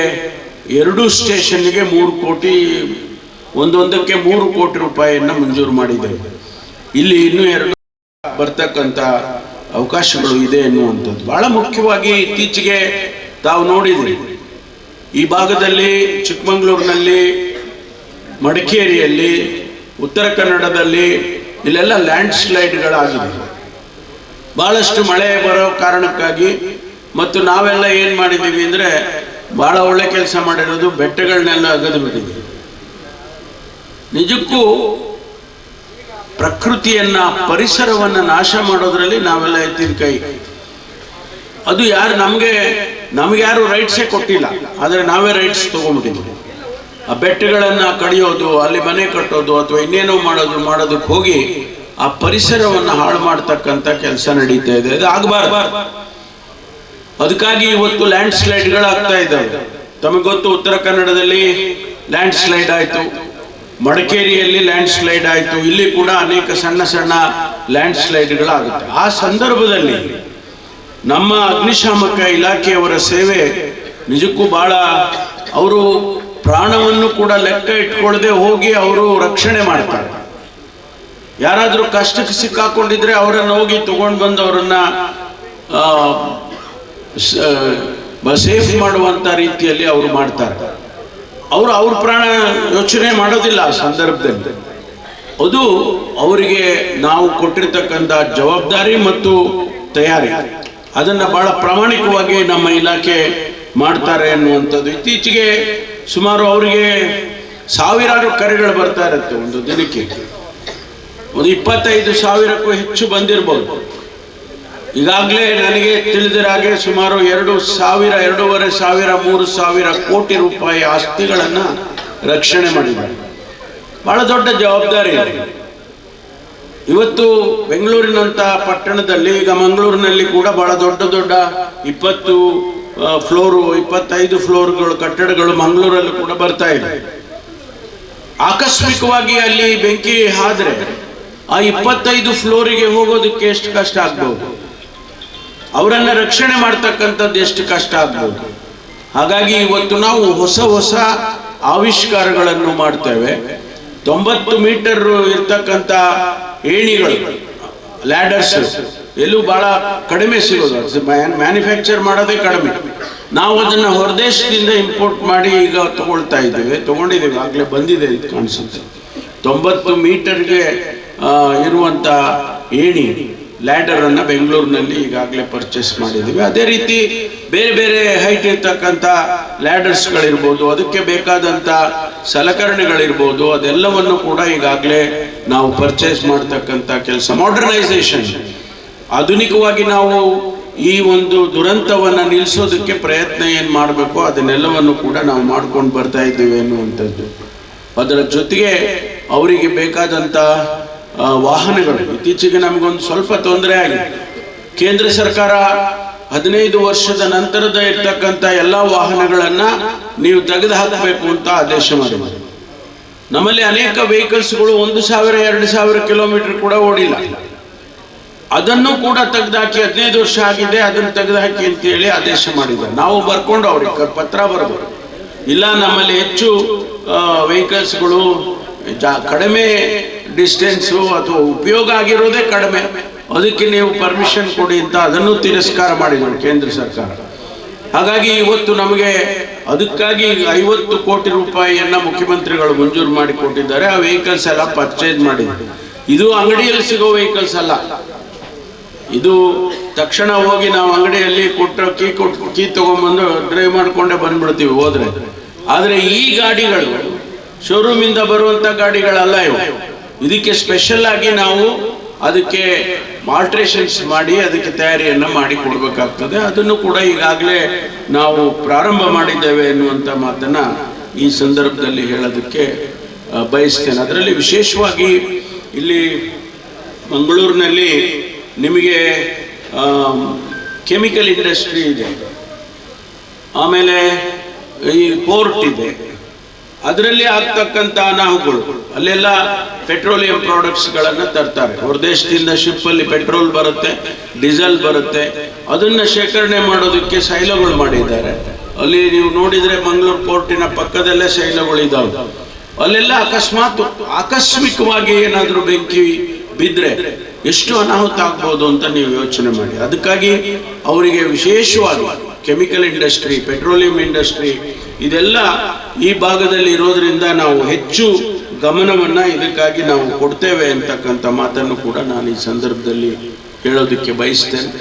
ಎರಡು ಸ್ಟೇಷನ್ಗೆ ಮೂರು ಕೋಟಿ, ಒಂದೊಂದಕ್ಕೆ ಮೂರು ಕೋಟಿ ರೂಪಾಯಿಯನ್ನು ಮಂಜೂರು ಮಾಡಿದ್ದೇವೆ. ಇಲ್ಲಿ ಇನ್ನೂ ಎರಡು ಬರ್ತಕ್ಕಂಥ ಅವಕಾಶಗಳು ಇದೆ ಎನ್ನುವಂಥದ್ದು. ಬಹಳ ಮುಖ್ಯವಾಗಿ ಇತ್ತೀಚೆಗೆ ತಾವು ನೋಡಿದ್ರಿ. ಈ ಭಾಗದಲ್ಲಿ ಚಿಕ್ಕಮಗಳೂರಿನಲ್ಲಿ, ಮಡಿಕೇರಿಯಲ್ಲಿ, ಉತ್ತರ ಕನ್ನಡದಲ್ಲಿ ಇಲ್ಲೆಲ್ಲ ಲ್ಯಾಂಡ್ ಸ್ಲೈಡ್ಗಳಾಗಿದೆ ಬಹಳಷ್ಟು ಮಳೆ ಬರೋ ಕಾರಣಕ್ಕಾಗಿ ಮತ್ತು ನಾವೆಲ್ಲ ಏನು ಮಾಡಿದ್ದೀವಿ ಅಂದರೆ ಬಹಳ ಒಳ್ಳೆ ಕೆಲಸ ಮಾಡಿರೋದು ಬೆಟ್ಟಗಳನ್ನೆಲ್ಲ ಅಗದು ಬಿಟ್ಟಿದ್ದೀವಿ. ನಿಜಕ್ಕೂ ಪ್ರಕೃತಿಯನ್ನ, ಪರಿಸರವನ್ನ ನಾಶ ಮಾಡೋದ್ರಲ್ಲಿ ನಾವೆಲ್ಲ ಎತ್ತಿನ ಕೈ. ಅದು ಯಾರು ನಮಗೆ ನಮ್ಗೆ ಯಾರು ರೈಟ್ಸೇ ಕೊಟ್ಟಿಲ್ಲ. ಆದರೆ ನಾವೇ ರೈಟ್ಸ್ ತಗೊಂಡ್ಬಿಟ್ಟಿದ್ವಿ ಆ ಬೆಟ್ಟಗಳನ್ನ ಕಡಿಯೋದು, ಅಲ್ಲಿ ಮನೆ ಕಟ್ಟೋದು ಅಥವಾ ಇನ್ನೇನೋ ಮಾಡೋದು, ಮಾಡೋದಕ್ಕೆ ಹೋಗಿ ಆ ಪರಿಸರವನ್ನ ಹಾಳು ಮಾಡ್ತಕ್ಕಂಥ ಕೆಲಸ ನಡೀತಾ ಇದೆ. ಅದು ಆಗಬಾರ್ದು. ಅದಕ್ಕಾಗಿ ಇವತ್ತು ಲ್ಯಾಂಡ್ ಸ್ಲೈಡ್ಗಳಾಗ್ತಾ ಇದ್ದಾವೆ. ತಮಗೆ ಗೊತ್ತು, ಉತ್ತರ ಕನ್ನಡದಲ್ಲಿ ಲ್ಯಾಂಡ್ ಸ್ಲೈಡ್ ಆಯಿತು. ಮಡಿಕೇರಿಯಲ್ಲಿ ಲ್ಯಾಂಡ್ ಸ್ಲೈಡ್ ಆಯಿತು. ಇಲ್ಲಿ ಕೂಡ ಅನೇಕ ಸಣ್ಣ ಸಣ್ಣ ಲ್ಯಾಂಡ್ ಸ್ಲೈಡ್ಗಳಾಗುತ್ತೆ ಆ ಸಂದರ್ಭದಲ್ಲಿ ನಮ್ಮ ಅಗ್ನಿಶಾಮಕ ಇಲಾಖೆಯವರ ಸೇವೆ ನಿಜಕ್ಕೂ ಬಹಳ ಅವರು ಪ್ರಾಣವನ್ನು ಕೂಡ ಲೆಕ್ಕ ಇಟ್ಕೊಳ್ಳದೆ ಹೋಗಿ ಅವರು ರಕ್ಷಣೆ ಮಾಡ್ತಾರೆ. ಯಾರಾದರೂ ಕಷ್ಟಕ್ಕೆ ಸಿಕ್ಕಾಕೊಂಡಿದ್ರೆ ಅವರನ್ನು ಹೋಗಿ ತಗೊಂಡು ಬಂದು ಅವರನ್ನ ಸೇಫ್ ಮಾಡುವಂತ ರೀತಿಯಲ್ಲಿ ಅವರು ಮಾಡ್ತಾರೆ. ಅವರು ಅವ್ರ ಪ್ರಾಣ ಯೋಚನೆ ಮಾಡೋದಿಲ್ಲ ಆ ಸಂದರ್ಭದಲ್ಲಿ. ಅದು ಅವರಿಗೆ ನಾವು ಕೊಟ್ಟಿರ್ತಕ್ಕಂಥ ಜವಾಬ್ದಾರಿ ಮತ್ತು ತಯಾರಿ. ಅದನ್ನು ಬಹಳ ಪ್ರಾಮಾಣಿಕವಾಗಿ ನಮ್ಮ ಇಲಾಖೆ ಮಾಡ್ತಾರೆ ಅನ್ನುವಂಥದ್ದು. ಇತ್ತೀಚೆಗೆ ಸುಮಾರು ಅವರಿಗೆ ಸಾವಿರಾರು ಕರೆಗಳು ಬರ್ತಾ ಇರುತ್ತೆ ಒಂದು ದಿನಕ್ಕೆ. ಒಂದು ಇಪ್ಪತ್ತೈದು ಸಾವಿರಕ್ಕೂ ಹೆಚ್ಚು ಬಂದಿರಬಹುದು ಈಗಾಗಲೇ ನನಗೆ ತಿಳಿದಿರ ಹಾಗೆ ಸುಮಾರು ಎರಡು ಸಾವಿರ, ಎರಡೂವರೆ ಸಾವಿರ, ಮೂರು ಸಾವಿರ ಕೋಟಿ ರೂಪಾಯಿ ಆಸ್ತಿಗಳನ್ನು ರಕ್ಷಣೆ ಮಾಡಿದ್ದಾರೆ. ಬಹಳ ದೊಡ್ಡ ಜವಾಬ್ದಾರಿ ಇವತ್ತು ಬೆಂಗಳೂರಿನಂಥ ಪಟ್ಟಣದಲ್ಲಿ, ಈಗ ಮಂಗಳೂರಿನಲ್ಲಿ ಕೂಡ ಬಹಳ ದೊಡ್ಡ ದೊಡ್ಡ ಇಪ್ಪತ್ತು ಫ್ಲೋರು, ಇಪ್ಪತ್ತೈದು ಫ್ಲೋರ್ಗಳು, ಕಟ್ಟಡಗಳು ಮಂಗಳೂರಲ್ಲಿ ಕೂಡ ಬರ್ತಾ ಇದೆ. ಆಕಸ್ಮಿಕವಾಗಿ ಅಲ್ಲಿ ಬೆಂಕಿ ಆದ್ರೆ ಆ ಇಪ್ಪತ್ತೈದು ಫ್ಲೋರಿಗೆ ಹೋಗೋದಕ್ಕೆ ಎಷ್ಟು ಕಷ್ಟ ಆಗ್ಬೋದು? ಅವರನ್ನ ರಕ್ಷಣೆ ಮಾಡ್ತಕ್ಕಂಥದ್ದು ಎಷ್ಟು ಕಷ್ಟ ಆಗ್ಬೋದು. ಹಾಗಾಗಿ ಇವತ್ತು ನಾವು ಹೊಸ ಹೊಸ ಆವಿಷ್ಕಾರಗಳನ್ನು ಮಾಡ್ತೇವೆ. ತೊಂಬತ್ತು ಮೀಟರ್ ಇರ್ತಕ್ಕಂಥ ಏಣಿಗಳು ಲ್ಯಾಡರ್ಸ್ ಎಲ್ಲೂ ಬಹಳ ಕಡಿಮೆ ಸಿಗೋದು. ಮ್ಯಾನುಫ್ಯಾಕ್ಚರ್ ಮಾಡೋದೇ ಕಡಿಮೆ. ನಾವು ಅದನ್ನ ಹೊರದೇಶದಿಂದ ಇಂಪೋರ್ಟ್ ಮಾಡಿ ಈಗ ತಗೊಳ್ತಾ ಇದ್ದೇವೆ. ತಗೊಂಡಿದ್ದೇವೆ. ಆಗ್ಲೇ ಬಂದಿದೆ ಅಂತ ಕಾಣಿಸುತ್ತೆ. ತೊಂಬತ್ತು ಮೀಟರ್ಗೆ ಇರುವಂತ ಏಣಿ. ಲ್ಯಾಡರ್ ಅನ್ನ ಬೆಂಗಳೂರಿನಲ್ಲಿ ಈಗಾಗಲೇ ಪರ್ಚೇಸ್ ಮಾಡಿದ್ದೀವಿ. ಅದೇ ರೀತಿ ಬೇರೆ ಬೇರೆ ಹೈಟ್ ಇರ್ತಕ್ಕಂಥ ಲ್ಯಾಡರ್ಸ್ಗಳಿರ್ಬೋದು ಅದಕ್ಕೆ ಬೇಕಾದಂಥ ಸಲಕರಣೆಗಳಿರ್ಬೋದು, ಅದೆಲ್ಲವನ್ನು ಕೂಡ ಈಗಾಗಲೇ ನಾವು ಪರ್ಚೇಸ್ ಮಾಡ್ತಕ್ಕಂಥ ಕೆಲಸ. ಮಾಡರ್ನೈಸೇಷನ್ ಆಧುನಿಕವಾಗಿ ನಾವು ಈ ಒಂದು ದುರಂತವನ್ನು ನಿಲ್ಲಿಸೋದಕ್ಕೆ ಪ್ರಯತ್ನ ಏನು ಮಾಡಬೇಕು, ಅದನ್ನೆಲ್ಲವನ್ನು ಕೂಡ ನಾವು ಮಾಡ್ಕೊಂಡು ಬರ್ತಾ ಇದ್ದೀವಿ ಅನ್ನುವಂಥದ್ದು ಅದರ ಜೊತೆಗೆ ಅವರಿಗೆ ಬೇಕಾದಂಥ ವಾಹನಗಳು. ಇತ್ತೀಚೆಗೆ ನಮಗೊಂದು ಸ್ವಲ್ಪ ತೊಂದರೆ ಆಗಿದೆ. ಕೇಂದ್ರ ಸರ್ಕಾರ ಹದಿನೈದು ವರ್ಷದ ನಂತರದ ಇರ್ತಕ್ಕಂಥ ಎಲ್ಲ ವಾಹನಗಳನ್ನು ನೀವು ತೆಗೆದು ಹಾಕಬೇಕು ಅಂತ ಆದೇಶ ಮಾಡಿದ್ದಾರೆ. ನಮ್ಮಲ್ಲಿ ಅನೇಕ ವೆಹಿಕಲ್ಸ್ಗಳು ಒಂದು ಸಾವಿರ, ಎರಡು ಸಾವಿರ ಕಿಲೋಮೀಟರ್ ಕೂಡ ಓಡಿಲ್ಲ. ಅದನ್ನು ಕೂಡ ತೆಗೆದಾಕಿ ಹದಿನೈದು ವರ್ಷ ಆಗಿದೆ, ಅದನ್ನು ತೆಗೆದುಹಾಕಿ ಅಂತ ಹೇಳಿ ಆದೇಶ ಮಾಡಿದ್ದಾರೆ. ನಾವು ಬರ್ಕೊಂಡು ಅವ್ರಿಗೆ ಪತ್ರ ಬರಬಹುದು ಇಲ್ಲ, ನಮ್ಮಲ್ಲಿ ಹೆಚ್ಚು ವೆಹಿಕಲ್ಸ್ಗಳು ಜಾ ಕಡಿಮೆ ಡಿಸ್ಟೆನ್ಸು ಅಥವಾ ಉಪಯೋಗ ಆಗಿರೋದೇ ಕಡಿಮೆ. ಅದಕ್ಕೆ ನೀವು ಪರ್ಮಿಷನ್ ಕೊಡಿ ಅಂತ ಅದನ್ನು ತಿರಸ್ಕಾರ ಮಾಡಿದರು ಕೇಂದ್ರ ಸರ್ಕಾರ. ಹಾಗಾಗಿ ಇವತ್ತು ನಮಗೆ ಅದಕ್ಕಾಗಿ ಐವತ್ತು ಕೋಟಿ ರೂಪಾಯಿಯನ್ನು ಮುಖ್ಯಮಂತ್ರಿಗಳು ಮಂಜೂರು ಮಾಡಿ ಕೊಟ್ಟಿದ್ದಾರೆ. ಆ ವೆಹಿಕಲ್ಸ್ ಎಲ್ಲ ಪರ್ಚೇಸ್ ಮಾಡಿದ್ದಾರೆ ಇದು ಅಂಗಡಿಯಲ್ಲಿ ಸಿಗೋ ವೆಹಿಕಲ್ಸ್ ಅಲ್ಲ. ಇದು ತಕ್ಷಣ ಹೋಗಿ ನಾವು ಅಂಗಡಿಯಲ್ಲಿ ಕೊಟ್ಟು ಕೀ ಕೊಟ್ಟು ಕೀ ತೊಗೊಂಬಂದು ಡ್ರೈವ್ ಮಾಡಿಕೊಂಡೇ ಬಂದ್ಬಿಡ್ತೀವಿ ಹೋದರೆ. ಆದರೆ ಈ ಗಾಡಿಗಳು ಶೋರೂಮಿಂದ ಬರುವಂತ ಗಾಡಿಗಳಲ್ಲ ಇವು. ಇದಕ್ಕೆ ಸ್ಪೆಷಲ್ ಆಗಿ ನಾವು ಅದಕ್ಕೆ ಆಲ್ಟ್ರೇಷನ್ಸ್ ಮಾಡಿ ಅದಕ್ಕೆ ತಯಾರಿಯನ್ನ ಮಾಡಿ ಕೊಡಬೇಕಾಗ್ತದೆ. ಅದನ್ನು ಕೂಡ ಈಗಾಗಲೇ ನಾವು ಪ್ರಾರಂಭ ಮಾಡಿದ್ದೇವೆ ಎನ್ನುವಂತ ಮಾತನ್ನ ಈ ಸಂದರ್ಭದಲ್ಲಿ ಹೇಳೋದಕ್ಕೆ ಬಯಸ್ತೇನೆ. ಅದರಲ್ಲಿ ವಿಶೇಷವಾಗಿ ಇಲ್ಲಿ ಮಂಗಳೂರಿನಲ್ಲಿ ನಿಮಗೆ ಕೆಮಿಕಲ್ ಇಂಡಸ್ಟ್ರಿ ಇದೆ. ಆಮೇಲೆ ಈ ಪೋರ್ಟ್ ಇದೆ. ಅದರಲ್ಲಿ ಆಗ್ತಕ್ಕಂಥ ಅನಾಹುಗಳು ಅಲ್ಲೆಲ್ಲ ಪೆಟ್ರೋಲಿಯಂ ಪ್ರಾಡಕ್ಟ್ಸ್ಗಳನ್ನು ತರ್ತಾರೆ. ಹೊರದೇಶದಿಂದ ಶಿಪ್ಪಲ್ಲಿ ಪೆಟ್ರೋಲ್ ಬರುತ್ತೆ, ಡೀಸೆಲ್ ಬರುತ್ತೆ. ಅದನ್ನ ಶೇಖರಣೆ ಮಾಡೋದಕ್ಕೆ ಶೈಲಗಳು ಮಾಡಿದ್ದಾರೆ. ಅಲ್ಲಿ ನೀವು ನೋಡಿದ್ರೆ ಮಂಗಳೂರು ಪೋರ್ಟಿನ ಪಕ್ಕದಲ್ಲೇ ಶೈಲಗಳು ಇದಾವೆ ಅಲ್ಲೆಲ್ಲ ಅಕಸ್ಮಾತ್ ಆಕಸ್ಮಿಕವಾಗಿ ಏನಾದರೂ ಬೆಂಕಿ ಬಿದ್ರೆ ಎಷ್ಟು ಅನಾಹುತ ಆಗ್ಬೋದು ಅಂತ ನೀವು ಯೋಚನೆ ಮಾಡಿ. ಅದಕ್ಕಾಗಿ ಅವರಿಗೆ ವಿಶೇಷವಾಗಿ ಕೆಮಿಕಲ್ ಇಂಡಸ್ಟ್ರಿ, ಪೆಟ್ರೋಲಿಯಂ ಇಂಡಸ್ಟ್ರಿ ಇದೆಲ್ಲ ಈ ಭಾಗದಲ್ಲಿ ಇರೋದ್ರಿಂದ ನಾವು ಹೆಚ್ಚು ಗಮನವನ್ನ ಇದಕ್ಕಾಗಿ ನಾವು ಕೊಡ್ತೇವೆ ಅಂತಕ್ಕಂಥ ಮಾತನ್ನು ಕೂಡ ನಾನು ಈ ಸಂದರ್ಭದಲ್ಲಿ ಹೇಳೋದಕ್ಕೆ ಬಯಸ್ತೇನೆ.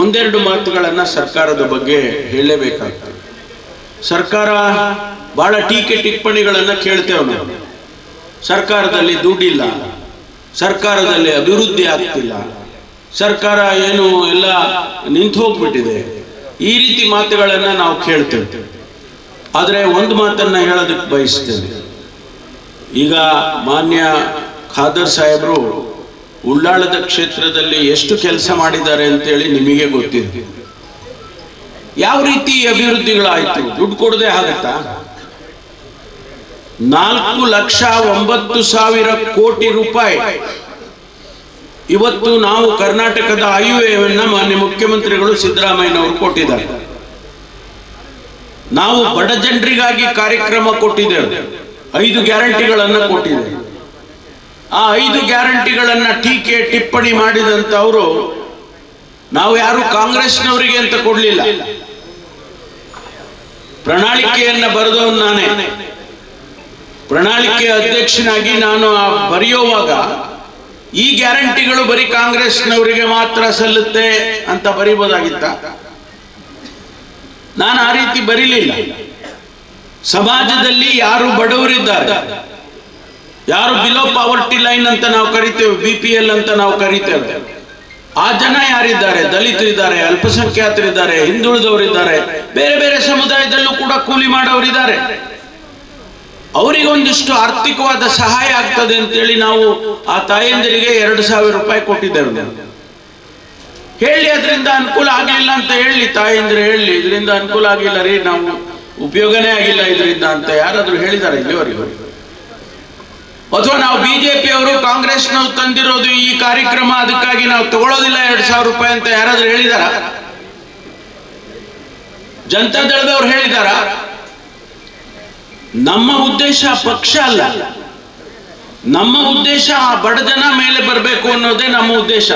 ಒಂದೆರಡು ಮಾತುಗಳನ್ನ ಸರ್ಕಾರದ ಬಗ್ಗೆ ಹೇಳಲೇಬೇಕಾಗ್ತದೆ. ಸರ್ಕಾರ ಬಹಳ ಟೀಕೆ ಟಿಪ್ಪಣಿಗಳನ್ನ ಕೇಳ್ತೇವೆ ನಾವು. ಸರ್ಕಾರದಲ್ಲಿ ದುಡ್ಡಿಲ್ಲ, ಸರ್ಕಾರದಲ್ಲಿ ಅಭಿವೃದ್ಧಿ ಆಗ್ತಿಲ್ಲ, ಸರ್ಕಾರ ಏನು ಎಲ್ಲ ನಿಂತು ಹೋಗ್ಬಿಟ್ಟಿದೆ ಈ ರೀತಿ ಮಾತುಗಳನ್ನ ನಾವು ಕೇಳ್ತೇವೆ. ಆದರೆ ಒಂದು ಮಾತನ್ನ ಹೇಳೋದಕ್ಕೆ ಬಯಸ್ತೇನೆ ಈಗ ಮಾನ್ಯ ಖಾದರ್ ಸಾಹೇಬರು ಉಳ್ಳಾಳದ ಕ್ಷೇತ್ರದಲ್ಲಿ ಎಷ್ಟು ಕೆಲಸ ಮಾಡಿದ್ದಾರೆ ಅಂತೇಳಿ ನಿಮಗೆ ಗೊತ್ತಿದೆ. ಯಾವ ರೀತಿ ಅಭಿವೃದ್ಧಿಗಳಾಯಿತು? ದುಡ್ಡು ಕೊಡದೆ ಆಗತ್ತಾ? ನಾಲ್ಕು ಲಕ್ಷ ಒಂಬತ್ತು ಸಾವಿರ ಕೋಟಿ ರೂಪಾಯಿ. ಇವತ್ತು ನಾವು ಕರ್ನಾಟಕದ ಆಯುವ್ಯವನ್ನು ಮಾನ್ಯ ಮುಖ್ಯಮಂತ್ರಿಗಳು ಸಿದ್ದರಾಮಯ್ಯನವರು ಕೊಟ್ಟಿದ್ದಾರೆ. ನಾವು ಬಡ ಜನರಿಗಾಗಿ ಕಾರ್ಯಕ್ರಮ ಕೊಟ್ಟಿದ್ದೇವೆ. ಐದು ಗ್ಯಾರಂಟಿಗಳನ್ನು ಕೊಟ್ಟಿದೆ ಆ ಐದು ಗ್ಯಾರಂಟಿಗಳನ್ನ ಟೀಕೆ, ಟಿಪ್ಪಣಿ ಮಾಡಿದಂತವರು ನಾವು ಯಾರು ಕಾಂಗ್ರೆಸ್ನವರಿಗೆ ಅಂತ ಕೊಡ್ಲಿಲ್ಲ. ಪ್ರಣಾಳಿಕೆಯನ್ನ ಬರೆದವನು ನಾನೇ. ಪ್ರಣಾಳಿಕೆ ಅಧ್ಯಕ್ಷನಾಗಿ ನಾನು ಆ ಬರೆಯುವಾಗ ಈ ಗ್ಯಾರಂಟಿಗಳು ಬರೀ ಕಾಂಗ್ರೆಸ್ನವರಿಗೆ ಮಾತ್ರ ಸಲ್ಲುತ್ತೆ ಅಂತ ಬರೀಬೋದಾಗಿತ್ತ? ನಾನು ಆ ರೀತಿ ಬರೀಲಿಲ್ಲ. ಸಮಾಜದಲ್ಲಿ ಯಾರು ಬಡವರಿದ್ದಾರೆ, ಯಾರು ಬಿಲೋ ಪಾವರ್ಟಿ ಲೈನ್ ಅಂತ ನಾವು ಕರಿತೇವೆ ಬಿ ಪಿ ಎಲ್ ಅಂತ ನಾವು ಕರಿತೇವೆ, ಆ ಜನ ಯಾರಿದ್ದಾರೆ? ದಲಿತರಿದ್ದಾರೆ, ಅಲ್ಪಸಂಖ್ಯಾತರಿದ್ದಾರೆ, ಹಿಂದುಳಿದವರಿದ್ದಾರೆ, ಬೇರೆ ಬೇರೆ ಸಮುದಾಯದಲ್ಲೂ ಕೂಡ ಕೂಲಿ ಮಾಡೋರಿದ್ದಾರೆ. ಅವರಿಗೆ ಒಂದಿಷ್ಟು ಆರ್ಥಿಕವಾದ ಸಹಾಯ ಆಗ್ತದೆ ಅಂತೇಳಿ ನಾವು ಆ ತಾಯಂದಿರಿಗೆ ಎರಡು ಸಾವಿರ ರೂಪಾಯಿ ಕೊಟ್ಟಿದ್ದೇವೆ. ಹೇಳಿ, ಅದರಿಂದ ಅನುಕೂಲ ಆಗಲಿಲ್ಲ ಅಂತ ಹೇಳಿ, ತಾಯಂದಿರು ಹೇಳಿ, ಇದರಿಂದ ಅನುಕೂಲ ಆಗಿಲ್ಲ ರೀ, ನಾವು ಉಪಯೋಗನೇ ಆಗಿಲ್ಲ ಇದರಿಂದ ಅಂತ ಯಾರಾದ್ರೂ ಹೇಳಿದ್ದಾರೆ ಇಲ್ಲಿವರೆಗೂ? ಅಥವಾ ನಾವು ಬಿಜೆಪಿ ಅವರು ಕಾಂಗ್ರೆಸ್ನವ್ರು ತಂದಿರೋದು ಈ ಕಾರ್ಯಕ್ರಮ, ಅದಕ್ಕಾಗಿ ನಾವು ತಗೊಳ್ಳೋದಿಲ್ಲ ಎರಡ್ ಸಾವಿರ ರೂಪಾಯಿ ಅಂತ ಯಾರಾದ್ರೂ ಹೇಳಿದಾರ? ಜನತಾ ದಳದವ್ರು ಹೇಳಿದಾರ? ನಮ್ಮ ಉದ್ದೇಶ ಪಕ್ಷ ಅಲ್ಲ. ನಮ್ಮ ಉದ್ದೇಶ ಆ ಬಡಜನ ಮೇಲೆ ಬರಬೇಕು ಅನ್ನೋದೇ ನಮ್ಮ ಉದ್ದೇಶ.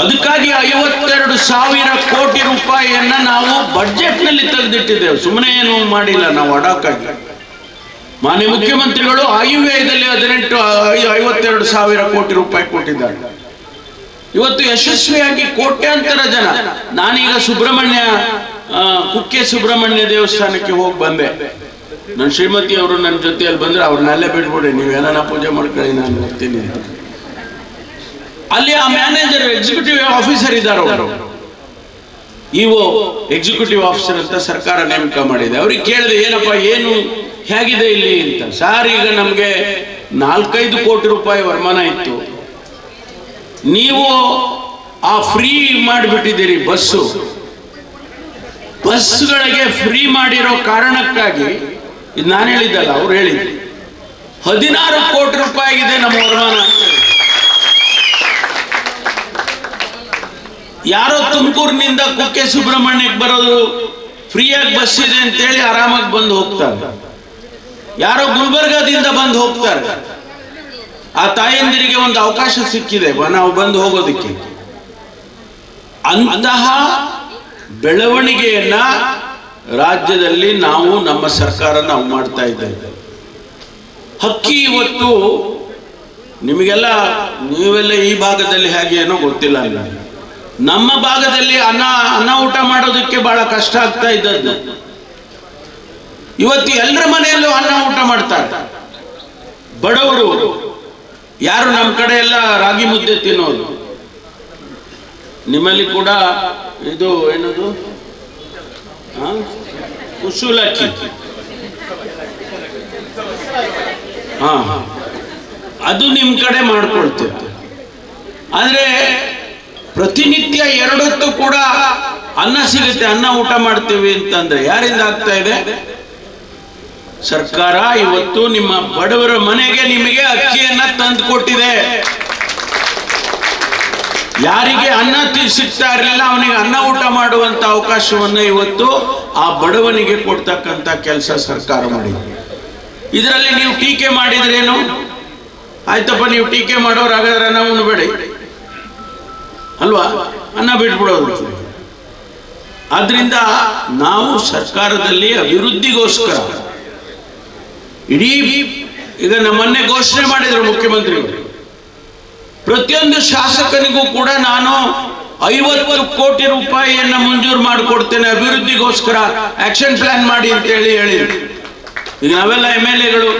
ಅದಕ್ಕಾಗಿ ಐವತ್ತೆರಡು ಸಾವಿರ ಕೋಟಿ ರೂಪಾಯಿಯನ್ನ ನಾವು ಬಜೆಟ್ನಲ್ಲಿ ತೆಗೆದಿಟ್ಟಿದ್ದೇವೆ. ಸುಮ್ಮನೆ ಏನು ಮಾಡಿಲ್ಲ ನಾವು ಅಡಾಕಾಗಿ. ಮಾನ್ಯ ಮುಖ್ಯಮಂತ್ರಿಗಳು ಆಯುವ್ಯಯದಲ್ಲಿ ಹದಿನೆಂಟು ಐವತ್ತೆರಡು ಸಾವಿರ ಕೋಟಿ ರೂಪಾಯಿ ಕೊಟ್ಟಿದ್ದಾರೆ. ಇವತ್ತು ಯಶಸ್ವಿಯಾಗಿ ಕೋಟ್ಯಾಂತರ ಜನ. ನಾನೀಗ ಸುಬ್ರಹ್ಮಣ್ಯ ಕುಕ್ಕೆ ಸುಬ್ರಹ್ಮಣ್ಯ ದೇವಸ್ಥಾನಕ್ಕೆ ಹೋಗಿ ಬಂದೆ. ನನ್ನ ಶ್ರೀಮತಿ ಅವರು ನನ್ನ ಜೊತೆಯಲ್ಲಿ ಬಂದ್ರೆ ಅವ್ರನ್ನೆಲ್ಲೇ ಬಿಡ್ಬಿಡಿ. ನೀವೇನ ಪೂಜೆ ಮಾಡ್ಕೊಳ್ಳಿ, ನಾನು ಹೋಗ್ತೀನಿ. ಅಲ್ಲಿ ಆ ಮ್ಯಾನೇಜರ್ ಎಕ್ಸಿಕ್ಯೂಟಿವ್ ಆಫೀಸರ್ ಇದ್ದಾರೆ ಅವರು. ಇವು ಎಕ್ಸಿಕ್ಯೂಟಿವ್ ಆಫೀಸರ್ ಅಂತ ಸರ್ಕಾರ ನೇಮಕ ಮಾಡಿದೆ. ಅವ್ರಿಗೆ ಕೇಳಿದೆ, ಏನಪ್ಪ, ಏನು ಹೇಗಿದೆ ಇಲ್ಲಿ ಅಂತ. ಸರ್, ಈಗ ನಮಗೆ ನಾಲ್ಕೈದು ಕೋಟಿ ರೂಪಾಯಿ ವರಮಾನ ಇತ್ತು. ನೀವು ಆ ಫ್ರೀ ಮಾಡಿಬಿಟ್ಟಿದ್ದೀರಿ ಬಸ್ಸು. ಬಸ್ಗಳಿಗೆ ಫ್ರೀ ಮಾಡಿರೋ ಕಾರಣಕ್ಕಾಗಿ ನಾನು ಹೇಳಿದ್ದಲ್ಲ, ಅವ್ರು ಹೇಳಿದ್ರು. ಹದಿನಾರು ಕೋಟಿ ರೂಪಾಯಿ ಆಗಿದೆ ನಮ್ಮ ವರಮಾನ. ಯಾರೋ ತುಮಕೂರಿನಿಂದ ಕುಕ್ಕೆ ಸುಬ್ರಹ್ಮಣ್ಯಕ್ಕೆ ಬರೋದು ಫ್ರೀಯಾಗಿ ಬಸ್ ಇದೆ ಅಂತೇಳಿ ಆರಾಮಾಗಿ ಬಂದು ಹೋಗ್ತಾರೆ. ಯಾರೋ ಗುಲ್ಬರ್ಗಾದಿಂದ ಬಂದು ಹೋಗ್ತಾರೆ. ಆ ತಾಯಂದಿರಿಗೆ ಒಂದು ಅವಕಾಶ ಸಿಕ್ಕಿದೆ ನಾವು ಬಂದು ಹೋಗೋದಕ್ಕೆ. ಅಂತಹ ಬೆಳವಣಿಗೆಯನ್ನ ರಾಜ್ಯದಲ್ಲಿ ನಾವು ನಮ್ಮ ಸರ್ಕಾರ ನಾವು ಮಾಡ್ತಾ ಇದ್ದೇವೆ ಹಕ್ಕಿ ಇವತ್ತು ನಿಮಗೆಲ್ಲ ನೀವೆಲ್ಲ ಈ ಭಾಗದಲ್ಲಿ ಹೇಗೆ ಏನೋ ಗೊತ್ತಿಲ್ಲ. ನಮ್ಮ ಭಾಗದಲ್ಲಿ ಅನ್ನ ಅನ್ನ ಊಟ ಮಾಡೋದಕ್ಕೆ ಬಹಳ ಕಷ್ಟ ಆಗ್ತಾ ಇದ್ದದ್ದು. ಇವತ್ತು ಎಲ್ಲರ ಮನೆಯಲ್ಲೂ ಅನ್ನ ಊಟ ಮಾಡ್ತಾರೆ. ಬಡವರು, ಯಾರು ನಮ್ಮ ಕಡೆ ಎಲ್ಲ ರಾಗಿ ಮುದ್ದೆ ತಿನ್ನೋದು ನಿಮ್ಮಲ್ಲಿ ಕೂಡ ಇದು ಏನದು? ಆ? ಕುಶುಲಕ್ಕಿ. ಹಾ. ಅದು ನಿಮ್ಮ ಕಡೆ ಮಾಡ್ಕೊಳ್ತಿತ್ತು ಆದ್ರೆ ಪ್ರತಿನಿತ್ಯ ಎರಡೊತ್ತು ಕೂಡ ಅನ್ನ ಸಿಗುತ್ತೆ, ಅನ್ನ ಊಟ ಮಾಡ್ತೀವಿ ಅಂತಂದ್ರೆ ಯಾರಿಂದ ಆಗ್ತಾ ಇದೆ? ಸರ್ಕಾರ ಇವತ್ತು ನಿಮ್ಮ ಬಡವರ ಮನೆಗೆ ನಿಮಗೆ ಅಕ್ಕಿಯನ್ನ ತಂದು ಕೊಟ್ಟಿದೆ. ಯಾರಿಗೆ ಅನ್ನ ಸಿಗ್ತಾ ಇರಲಿಲ್ಲ, ಅವನಿಗೆ ಅನ್ನ ಊಟ ಮಾಡುವಂತ ಅವಕಾಶವನ್ನ ಇವತ್ತು ಆ ಬಡವನಿಗೆ ಕೊಡ್ತಕ್ಕಂತ ಕೆಲಸ ಸರ್ಕಾರ ಮಾಡಿದೆ. ಇದರಲ್ಲಿ ನೀವು ಟೀಕೆ ಮಾಡಿದ್ರೇನು? ಆಯ್ತಪ್ಪ, ನೀವು ಟೀಕೆ ಮಾಡೋರು ಹಾಗಾದ್ರೆ ನಾವು ಉಣ್ಬೇಡಿ ಅಲ್ವಾ? ಅನ್ನ ಬಿಟ್ಬಿಡೋದು ಆದ್ರಿಂದ ನಾವು ಸರ್ಕಾರದಲ್ಲಿ ಅಭಿವೃದ್ಧಿಗೋಸ್ಕರ ಇಡೀ ಈಗ ನಮ್ಮನ್ನೇ ಘೋಷಣೆ ಮಾಡಿದ್ರು ಮುಖ್ಯಮಂತ್ರಿಗಳು ಪ್ರತಿಯೊಂದು ಶಾಸಕನಿಗೂ ಕೂಡ ನಾನು ಐವತ್ತು ಕೋಟಿ ರೂಪಾಯಿಯನ್ನ ಮಂಜೂರು ಮಾಡಿಕೊಡ್ತೇನೆ ಅಭಿವೃದ್ಧಿಗೋಸ್ಕರ ಆಕ್ಷನ್ ಪ್ಲಾನ್ ಮಾಡಿ ಅಂತ ಹೇಳಿ ಹೇಳಿ ಈಗ ನಾವೆಲ್ಲ ಎಂ ಎಲ್ ಎಗಳು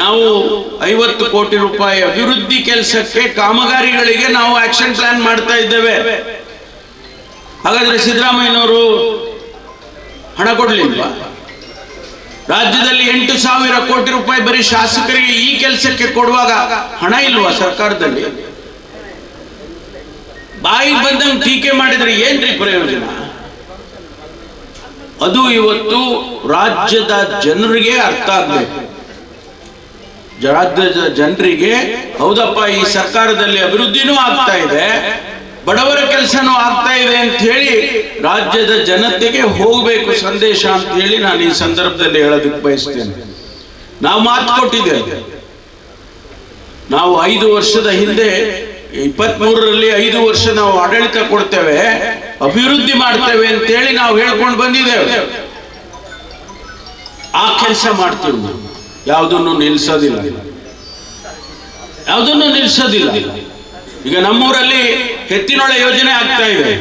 ನಾವು ಐವತ್ತು ಕೋಟಿ ರೂಪಾಯಿ ಅಭಿವೃದ್ಧಿ ಕೆಲಸಕ್ಕೆ ಕಾಮಗಾರಿಗಳಿಗೆ ನಾವು ಆಕ್ಷನ್ ಪ್ಲಾನ್ ಮಾಡ್ತಾ ಇದ್ದೇವೆ. ಹಾಗಾದ್ರೆ ಸಿದ್ದರಾಮಯ್ಯನವರು ಹಣ ಕೊಡ್ಲಿಲ್ವಾ? ರಾಜ್ಯದಲ್ಲಿ ಎಂಟು ಸಾವಿರ ಕೋಟಿ ರೂಪಾಯಿ ಬರೀ ಶಾಸಕರಿಗೆ ಈ ಕೆಲಸಕ್ಕೆ ಕೊಡುವಾಗ ಹಣ ಇಲ್ವ ಸರ್ಕಾರದಲ್ಲಿ? ಬಾಯಿ ಬಂದಂಗೆ ಟೀಕೆ ಮಾಡಿದ್ರೆ ಏನ್ರಿ ಪ್ರಯೋಜನ? ಅದು ಇವತ್ತು ರಾಜ್ಯದ ಜನರಿಗೆ ಅರ್ಥ ಆಗ್ಬೇಕು. ರಾಜ್ಯದ ಜನರಿಗೆ ಹೌದಪ್ಪ, ಈ ಸರ್ಕಾರದಲ್ಲಿ ಅಭಿವೃದ್ಧಿನೂ ಆಗ್ತಾ ಇದೆ, ಬಡವರ ಕೆಲಸನೂ ಆಗ್ತಾ ಇದೆ ಅಂತ ಹೇಳಿ ರಾಜ್ಯದ ಜನತೆಗೆ ಹೋಗಬೇಕು ಸಂದೇಶ ಅಂತ ಹೇಳಿ ನಾನು ಈ ಸಂದರ್ಭದಲ್ಲಿ ಹೇಳೋದಕ್ಕೆ ಬಯಸ್ತೇನೆ. ನಾವು ಮಾತು ಕೊಟ್ಟಿದ್ದೇವೆ. ನಾವು ಐದು ವರ್ಷದ ಹಿಂದೆ, ಇಪ್ಪತ್ಮೂರರಲ್ಲಿ ಐದು ವರ್ಷ ನಾವು ಆಡಳಿತ ಕೊಡ್ತೇವೆ, ಅಭಿವೃದ್ಧಿ ಮಾಡ್ತೇವೆ ಅಂತೇಳಿ ನಾವು ಹೇಳ್ಕೊಂಡು ಬಂದಿದ್ದೇವೆ. ಆ ಕೆಲಸ ಮಾಡ್ತೀವಿ ನಾವು ಯಾವುದನ್ನು ನಿಲ್ಲಿಸೋದಿಲ್ಲ ಯಾವುದನ್ನು ನಿಲ್ಲಿಸೋದಿಲ್ಲ ಈಗ ನಮ್ಮೂರಲ್ಲಿ ಎತ್ತಿನೊಳೆ ಯೋಜನೆ ಆಗ್ತಾ ಇದೆ.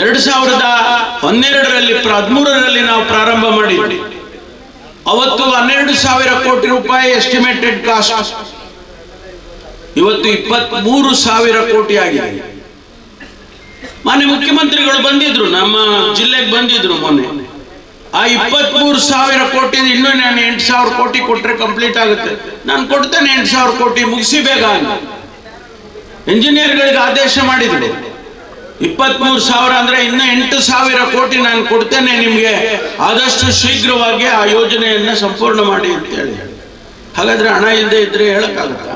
ಎರಡು ಸಾವಿರದ ಹನ್ನೆರಡರಲ್ಲಿ ಹದಿಮೂರರಲ್ಲಿ ನಾವು ಪ್ರಾರಂಭ ಮಾಡಿದ್ವಿ. ಅವತ್ತು ಹನ್ನೆರಡು ಸಾವಿರ ಕೋಟಿ ರೂಪಾಯಿ ಎಸ್ಟಿಮೇಟೆಡ್ ಕಾಸ್ಟ್ ಇವತ್ತು ಇಪ್ಪತ್ತ್ ಮೂರು ಸಾವಿರ ಕೋಟಿ ಆಗಿದೆ. ಮಾನ್ಯ ಮುಖ್ಯಮಂತ್ರಿಗಳು ಬಂದಿದ್ರು, ನಮ್ಮ ಜಿಲ್ಲೆಗೆ ಬಂದಿದ್ರು ಮೊನ್ನೆ. ಆ ಇಪ್ಪತ್ತ್ ಮೂರು ಸಾವಿರ ಕೋಟಿ ಇನ್ನೂ ನಾನು ಎಂಟು ಸಾವಿರ ಕೋಟಿ ಕೊಟ್ಟರೆ ಕಂಪ್ಲೀಟ್ ಆಗುತ್ತೆ. ನಾನು ಕೊಡ್ತೇನೆ ಎಂಟು ಸಾವಿರ ಕೋಟಿ, ಮುಗಿಸಿ ಬೇಗ ಇಂಜಿನಿಯರ್ಗಳಿಗೆ ಆದೇಶ ಮಾಡಿದ್ರು. ಇಪ್ಪತ್ಮೂರು ಸಾವಿರ ಅಂದ್ರೆ ಇನ್ನು ಎಂಟು ಸಾವಿರ ಕೋಟಿ ನಾನು ಕೊಡ್ತೇನೆ ನಿಮಗೆ. ಆದಷ್ಟು ಶೀಘ್ರವಾಗಿ ಆ ಯೋಜನೆಯನ್ನ ಸಂಪೂರ್ಣ ಮಾಡಿ ಅಂತ ಹೇಳಿ ಹಾಗಾದ್ರೆ ಹಣ ಇಲ್ಲದೆ ಇದ್ರೆ ಹೇಳೋಕ್ಕಾಗುತ್ತಾ?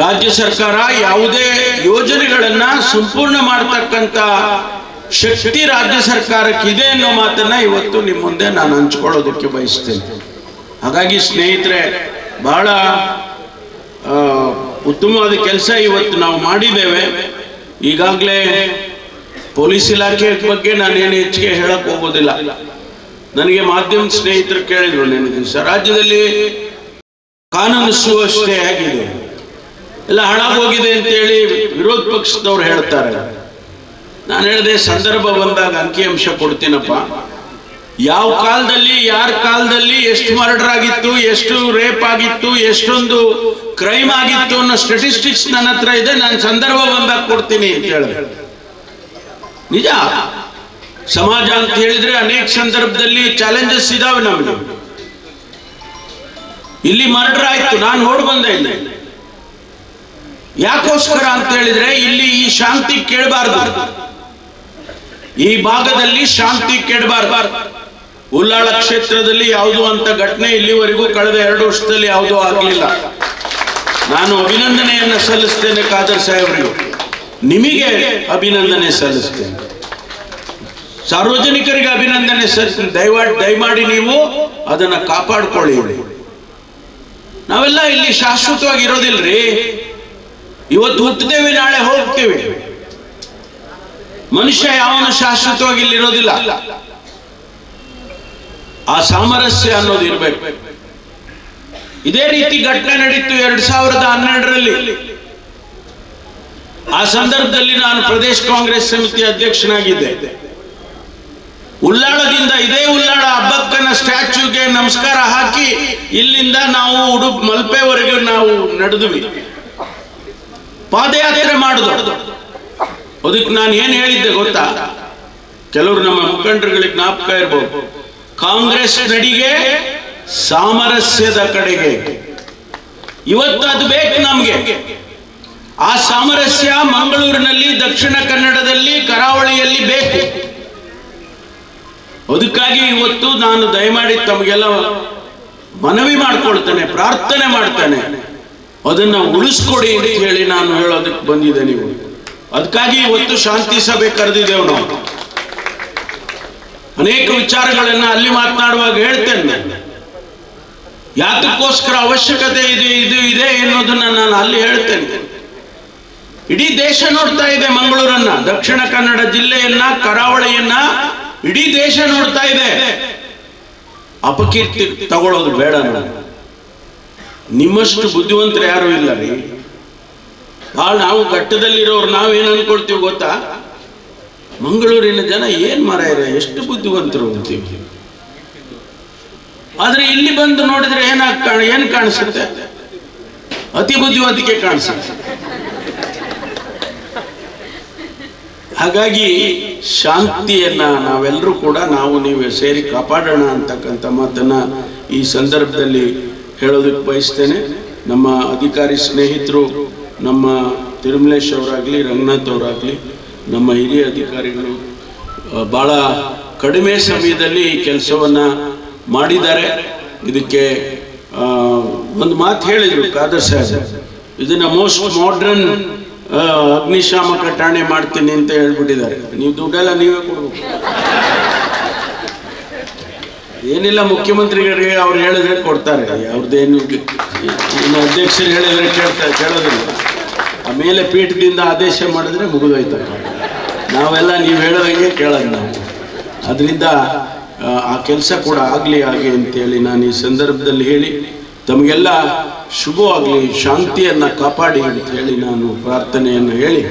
ರಾಜ್ಯ ಸರ್ಕಾರ ಯಾವುದೇ ಯೋಜನೆಗಳನ್ನ ಸಂಪೂರ್ಣ ಮಾಡತಕ್ಕಂತ ಶಕ್ತಿ ರಾಜ್ಯ ಸರ್ಕಾರಕ್ಕೆ ಇದೆ ಅನ್ನೋ ಮಾತನ್ನ ಇವತ್ತು ನಿಮ್ಮ ಮುಂದೆ ನಾನು ಹಂಚ್ಕೊಳ್ಳೋದಕ್ಕೆ ಬಯಸ್ತೇನೆ. ಹಾಗಾಗಿ ಸ್ನೇಹಿತರೆ, ಬಹಳ ಉತ್ತಮವಾದ ಕೆಲಸ ಇವತ್ತು ನಾವು ಮಾಡಿದ್ದೇವೆ. ಈಗಾಗಲೇ ಪೊಲೀಸ್ ಇಲಾಖೆ ಬಗ್ಗೆ ನಾನೇನು ಹೆಚ್ಚಿಗೆ ಹೇಳಕ್ ಹೋಗೋದಿಲ್ಲ. ನನಗೆ ಮಾಧ್ಯಮ ಸ್ನೇಹಿತರು ಕೇಳಿದ್ರು ನೆನೆ ದಿವಸ ರಾಜ್ಯದಲ್ಲಿ ಕಾನೂನು ಸುವ್ಯವಸ್ಥೆ ಆಗಿದೆ ಎಲ್ಲ ಹಾಳಾಗೋಗಿದೆ ಅಂತೇಳಿ ವಿರೋಧ ಪಕ್ಷದವ್ರು ಹೇಳ್ತಾರೆ. ನಾನು ಹೇಳಿದೆ, ಸಂದರ್ಭ ಬಂದಾಗ ಅಂಕಿಅಂಶ ಕೊಡ್ತೀನಪ್ಪ. ಯಾವ ಕಾಲದಲ್ಲಿ, ಯಾರ ಕಾಲದಲ್ಲಿ ಎಷ್ಟು ಮರ್ಡರ್ ಆಗಿತ್ತು ಎಷ್ಟು ರೇಪ್ ಆಗಿತ್ತು, ಎಷ್ಟೊಂದು ಕ್ರೈಮ್ ಆಗಿತ್ತು ಅನ್ನೋ ಸ್ಟೆಟಿಸ್ಟಿಕ್ಸ್ ನನ್ನ ಹತ್ರ ಇದೆ, ನಾನು ಸಂದರ್ಭ ಬಂದಾಗ ಕೊಡ್ತೀನಿ ಅಂತ ಹೇಳಿದೆ. ನಿಜ? ಸಮಾಜ ಅಂತ ಹೇಳಿದ್ರೆ ಅನೇಕ ಸಂದರ್ಭದಲ್ಲಿ ಚಾಲೆಂಜಸ್ ಇದಾವೆ ನಮಗೆ. ಇಲ್ಲಿ ಮರ್ಡರ್ ಆಯ್ತು, ನಾನು ಓಡ್ ಬಂದೆ ಇಲ್ಲಿ ಯಾಕೋಸ್ಕರ ಅಂತ ಹೇಳಿದ್ರೆ ಇಲ್ಲಿ ಈ ಶಾಂತಿ ಕೇಳಬಾರ್ದು. ಈ ಭಾಗದಲ್ಲಿ ಶಾಂತಿ ಕೆಡಬಾರ್ದು. ಉಲ್ಲಾಳ ಕ್ಷೇತ್ರದಲ್ಲಿ ಯಾವುದು ಅಂತ ಘಟನೆ ಇಲ್ಲಿವರೆಗೂ ಕಳೆದ ಎರಡು ವರ್ಷದಲ್ಲಿ ಯಾವುದು ಆಗಲಿಲ್ಲ. ನಾನು ಅಭಿನಂದನೆಯನ್ನು ಸಲ್ಲಿಸ್ತೇನೆ ಖಾದರ್ ಸಾಹೇಬರಿಗೆ. ನಿಮಗೆ ಅಭಿನಂದನೆ ಸಲ್ಲಿಸ್ತೇನೆ. ಸಾರ್ವಜನಿಕರಿಗೆ ಅಭಿನಂದನೆ ಸಲ್ಲಿಸ್ತೇನೆ ದಯವಾಡಿ ದಯಮಾಡಿ ನೀವು ಅದನ್ನು ಕಾಪಾಡಿಕೊಳ್ಳಿ. ನಾವೆಲ್ಲ ಇಲ್ಲಿ ಶಾಶ್ವತವಾಗಿ ಇರೋದಿಲ್ರಿ ಇವತ್ತು ಹುಟ್ಟುತ್ತೇವೆ ನಾಳೆ ಹೋಗ್ತೇವೆ. ಮನುಷ್ಯ ಯಾವನು ಶಾಶ್ವತವಾಗಿ ಇಲ್ಲಿ ಇರೋದಿಲ್ಲ. ಆ ಸಾಮರಸ್ಯ ಅನ್ನೋದು ಇರಬೇಕು. ಇದೇ ರೀತಿ ಘಟನೆ ನಡೀತು ಎರಡ್ ಸಾವಿರದ ಹನ್ನೆರಡರಲ್ಲಿ. ಆ ಸಂದರ್ಭದಲ್ಲಿ ನಾನು ಪ್ರದೇಶ ಕಾಂಗ್ರೆಸ್ ಸಮಿತಿ ಅಧ್ಯಕ್ಷನಾಗಿದ್ದೆ. ಉಳ್ಳಾಳದಿಂದ ಇದೇ ಉಳ್ಳಾಳ ಹಬ್ಬಕ್ಕನ ಸ್ಟ್ಯಾಚ್ಯೂಗೆ ನಮಸ್ಕಾರ ಹಾಕಿ ಇಲ್ಲಿಂದ ನಾವು ಉಡುಪ್ ಮಲ್ಪೆವರೆಗೂ ನಾವು ನಡೆದ್ವಿ. ಪಾದಯಾತ್ರೆ ಮಾಡುದು. ಅದಕ್ಕೆ ನಾನು ಏನು ಹೇಳಿದ್ದೆ ಗೊತ್ತಾ? ಕೆಲವರು ನಮ್ಮ ಮುಖಂಡರುಗಳಿಗೆ ಜ್ಞಾಪಕ ಇರ್ಬೋದು. ಕಾಂಗ್ರೆಸ್ ನಡಿಗೆ ಸಾಮರಸ್ಯದ ಕಡೆಗೆ. ಇವತ್ತು ಅದು ಬೇಕು ನಮಗೆ. ಆ ಸಾಮರಸ್ಯ ಮಂಗಳೂರಿನಲ್ಲಿ, ದಕ್ಷಿಣ ಕನ್ನಡದಲ್ಲಿ, ಕರಾವಳಿಯಲ್ಲಿ ಬೇಕು. ಅದಕ್ಕಾಗಿ ಇವತ್ತು ನಾನು ದಯಮಾಡಿ ತಮಗೆಲ್ಲ ಮನವಿ ಮಾಡ್ಕೊಳ್ತೇನೆ, ಪ್ರಾರ್ಥನೆ ಮಾಡ್ತೇನೆ. ಅದನ್ನ ಉಳಿಸ್ಕೊಡಿ ಅಂತ ಹೇಳಿ ನಾನು ಹೇಳೋದಕ್ಕೆ ಬಂದಿದ್ದೇನೆ ನೀವು. ಅದಕ್ಕಾಗಿ ಇವತ್ತು ಶಾಂತಿ ಸಭೆ ಕರೆದಿದ್ದೇವೆ ನಾವು. ಅನೇಕ ವಿಚಾರಗಳನ್ನ ಅಲ್ಲಿ ಮಾತನಾಡುವಾಗ ಹೇಳ್ತೇನೆ. ಯಾತಕ್ಕೋಸ್ಕರ ಅವಶ್ಯಕತೆ ಇದೆ, ಇದು ಇದೆ ಎನ್ನುವುದನ್ನ ನಾನು ಅಲ್ಲಿ ಹೇಳ್ತೇನೆ. ಇಡೀ ದೇಶ ನೋಡ್ತಾ ಇದೆ ಮಂಗಳೂರನ್ನ, ದಕ್ಷಿಣ ಕನ್ನಡ ಜಿಲ್ಲೆಯನ್ನ, ಕರಾವಳಿಯನ್ನ ಇಡೀ ದೇಶ ನೋಡ್ತಾ ಇದೆ. ಅಪಕೀರ್ತಿ ತಗೊಳ್ಳೋದು ಬೇಡ ನಾನು. ನಿಮ್ಮಷ್ಟು ಬುದ್ಧಿವಂತರು ಯಾರು ಇಲ್ಲ ರೀ. ಭಾಳ ನಾವು ಘಟ್ಟದಲ್ಲಿರೋರು ನಾವೇನು ಅನ್ಕೊಳ್ತೀವಿ ಗೊತ್ತಾ? ಮಂಗಳೂರಿನ ಜನ ಏನ್ ಮಾರಾಯರ ಎಷ್ಟು ಬುದ್ಧಿವಂತರು ಅಂತೀವಿ. ಆದರೆ ಇಲ್ಲಿ ಬಂದು ನೋಡಿದ್ರೆ ಏನಾಗ್ ಏನು ಏನ್ ಕಾಣಿಸುತ್ತೆ? ಅತಿ ಬುದ್ಧಿವಂತಿಕೆ ಕಾಣಿಸುತ್ತೆ. ಹಾಗಾಗಿ ಶಾಂತಿಯನ್ನ ನಾವೆಲ್ಲರೂ ಕೂಡ ನಾವು ನೀವು ಸೇರಿ ಕಾಪಾಡೋಣ ಅಂತಕ್ಕಂಥ ಮಾತನ್ನ ಈ ಸಂದರ್ಭದಲ್ಲಿ ಹೇಳೋದಕ್ಕೆ ಬಯಸ್ತೇನೆ. ನಮ್ಮ ಅಧಿಕಾರಿ ಸ್ನೇಹಿತರು ನಮ್ಮ ತಿರುಮಲೇಶ್ ಅವರಾಗಲಿ, ರಂಗನಾಥ್ ಅವರಾಗಲಿ, ನಮ್ಮ ಹಿರಿಯ ಅಧಿಕಾರಿಗಳು ಭಾಳ ಕಡಿಮೆ ಸಮಯದಲ್ಲಿ ಈ ಕೆಲಸವನ್ನು ಮಾಡಿದ್ದಾರೆ. ಇದಕ್ಕೆ ಒಂದು ಮಾತು ಹೇಳಿದರು ಖಾದರ್ ಸಾಹೇಬ್. ಇದನ್ನು ಮೋಸ್ಟ್ ಮಾಡ್ರನ್ ಅಗ್ನಿಶಾಮಕ ಠಾಣೆ ಮಾಡ್ತೀನಿ ಅಂತ ಹೇಳ್ಬಿಟ್ಟಿದ್ದಾರೆ. ನೀವು ದುಡ್ಡೆಲ್ಲ ನೀವೇ ಕೊಡ್ಬೇಕು. ಏನಿಲ್ಲ, ಮುಖ್ಯಮಂತ್ರಿಗಳಿಗೆ ಅವ್ರು ಹೇಳಿದ್ರೆ ಕೊಡ್ತಾರೆ. ಅವ್ರದ್ದೇನು ಇನ್ನು ಅಧ್ಯಕ್ಷರು ಹೇಳಿದ್ರೆ ಕೇಳ್ತಾರೆ ಕೇಳೋದಿಲ್ಲ. ಆಮೇಲೆ ಪೀಠದಿಂದ ಆದೇಶ ಮಾಡಿದ್ರೆ ಮುಗಿದೋಯ್ತಪ್ಪ ನಾವೆಲ್ಲ ನೀವು ಹೇಳೋದಂಗೆ ಕೇಳೋದು ನಾವು. ಅದರಿಂದ, ಆ ಕೆಲಸ ಕೂಡ ಆಗಲಿ ಹಾಗೆ ಅಂತೇಳಿ ನಾನು ಈ ಸಂದರ್ಭದಲ್ಲಿ ಹೇಳಿ, ತಮಗೆಲ್ಲ ಶುಭವಾಗಲಿ, ಶಾಂತಿಯನ್ನು ಕಾಪಾಡಿ ಅಂತ ಹೇಳಿ ನಾನು ಪ್ರಾರ್ಥನೆಯನ್ನು ಹೇಳಿ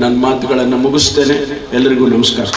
ನನ್ನ ಮಾತುಗಳನ್ನು ಮುಗಿಸ್ತೇನೆ. ಎಲ್ಲರಿಗೂ ನಮಸ್ಕಾರ.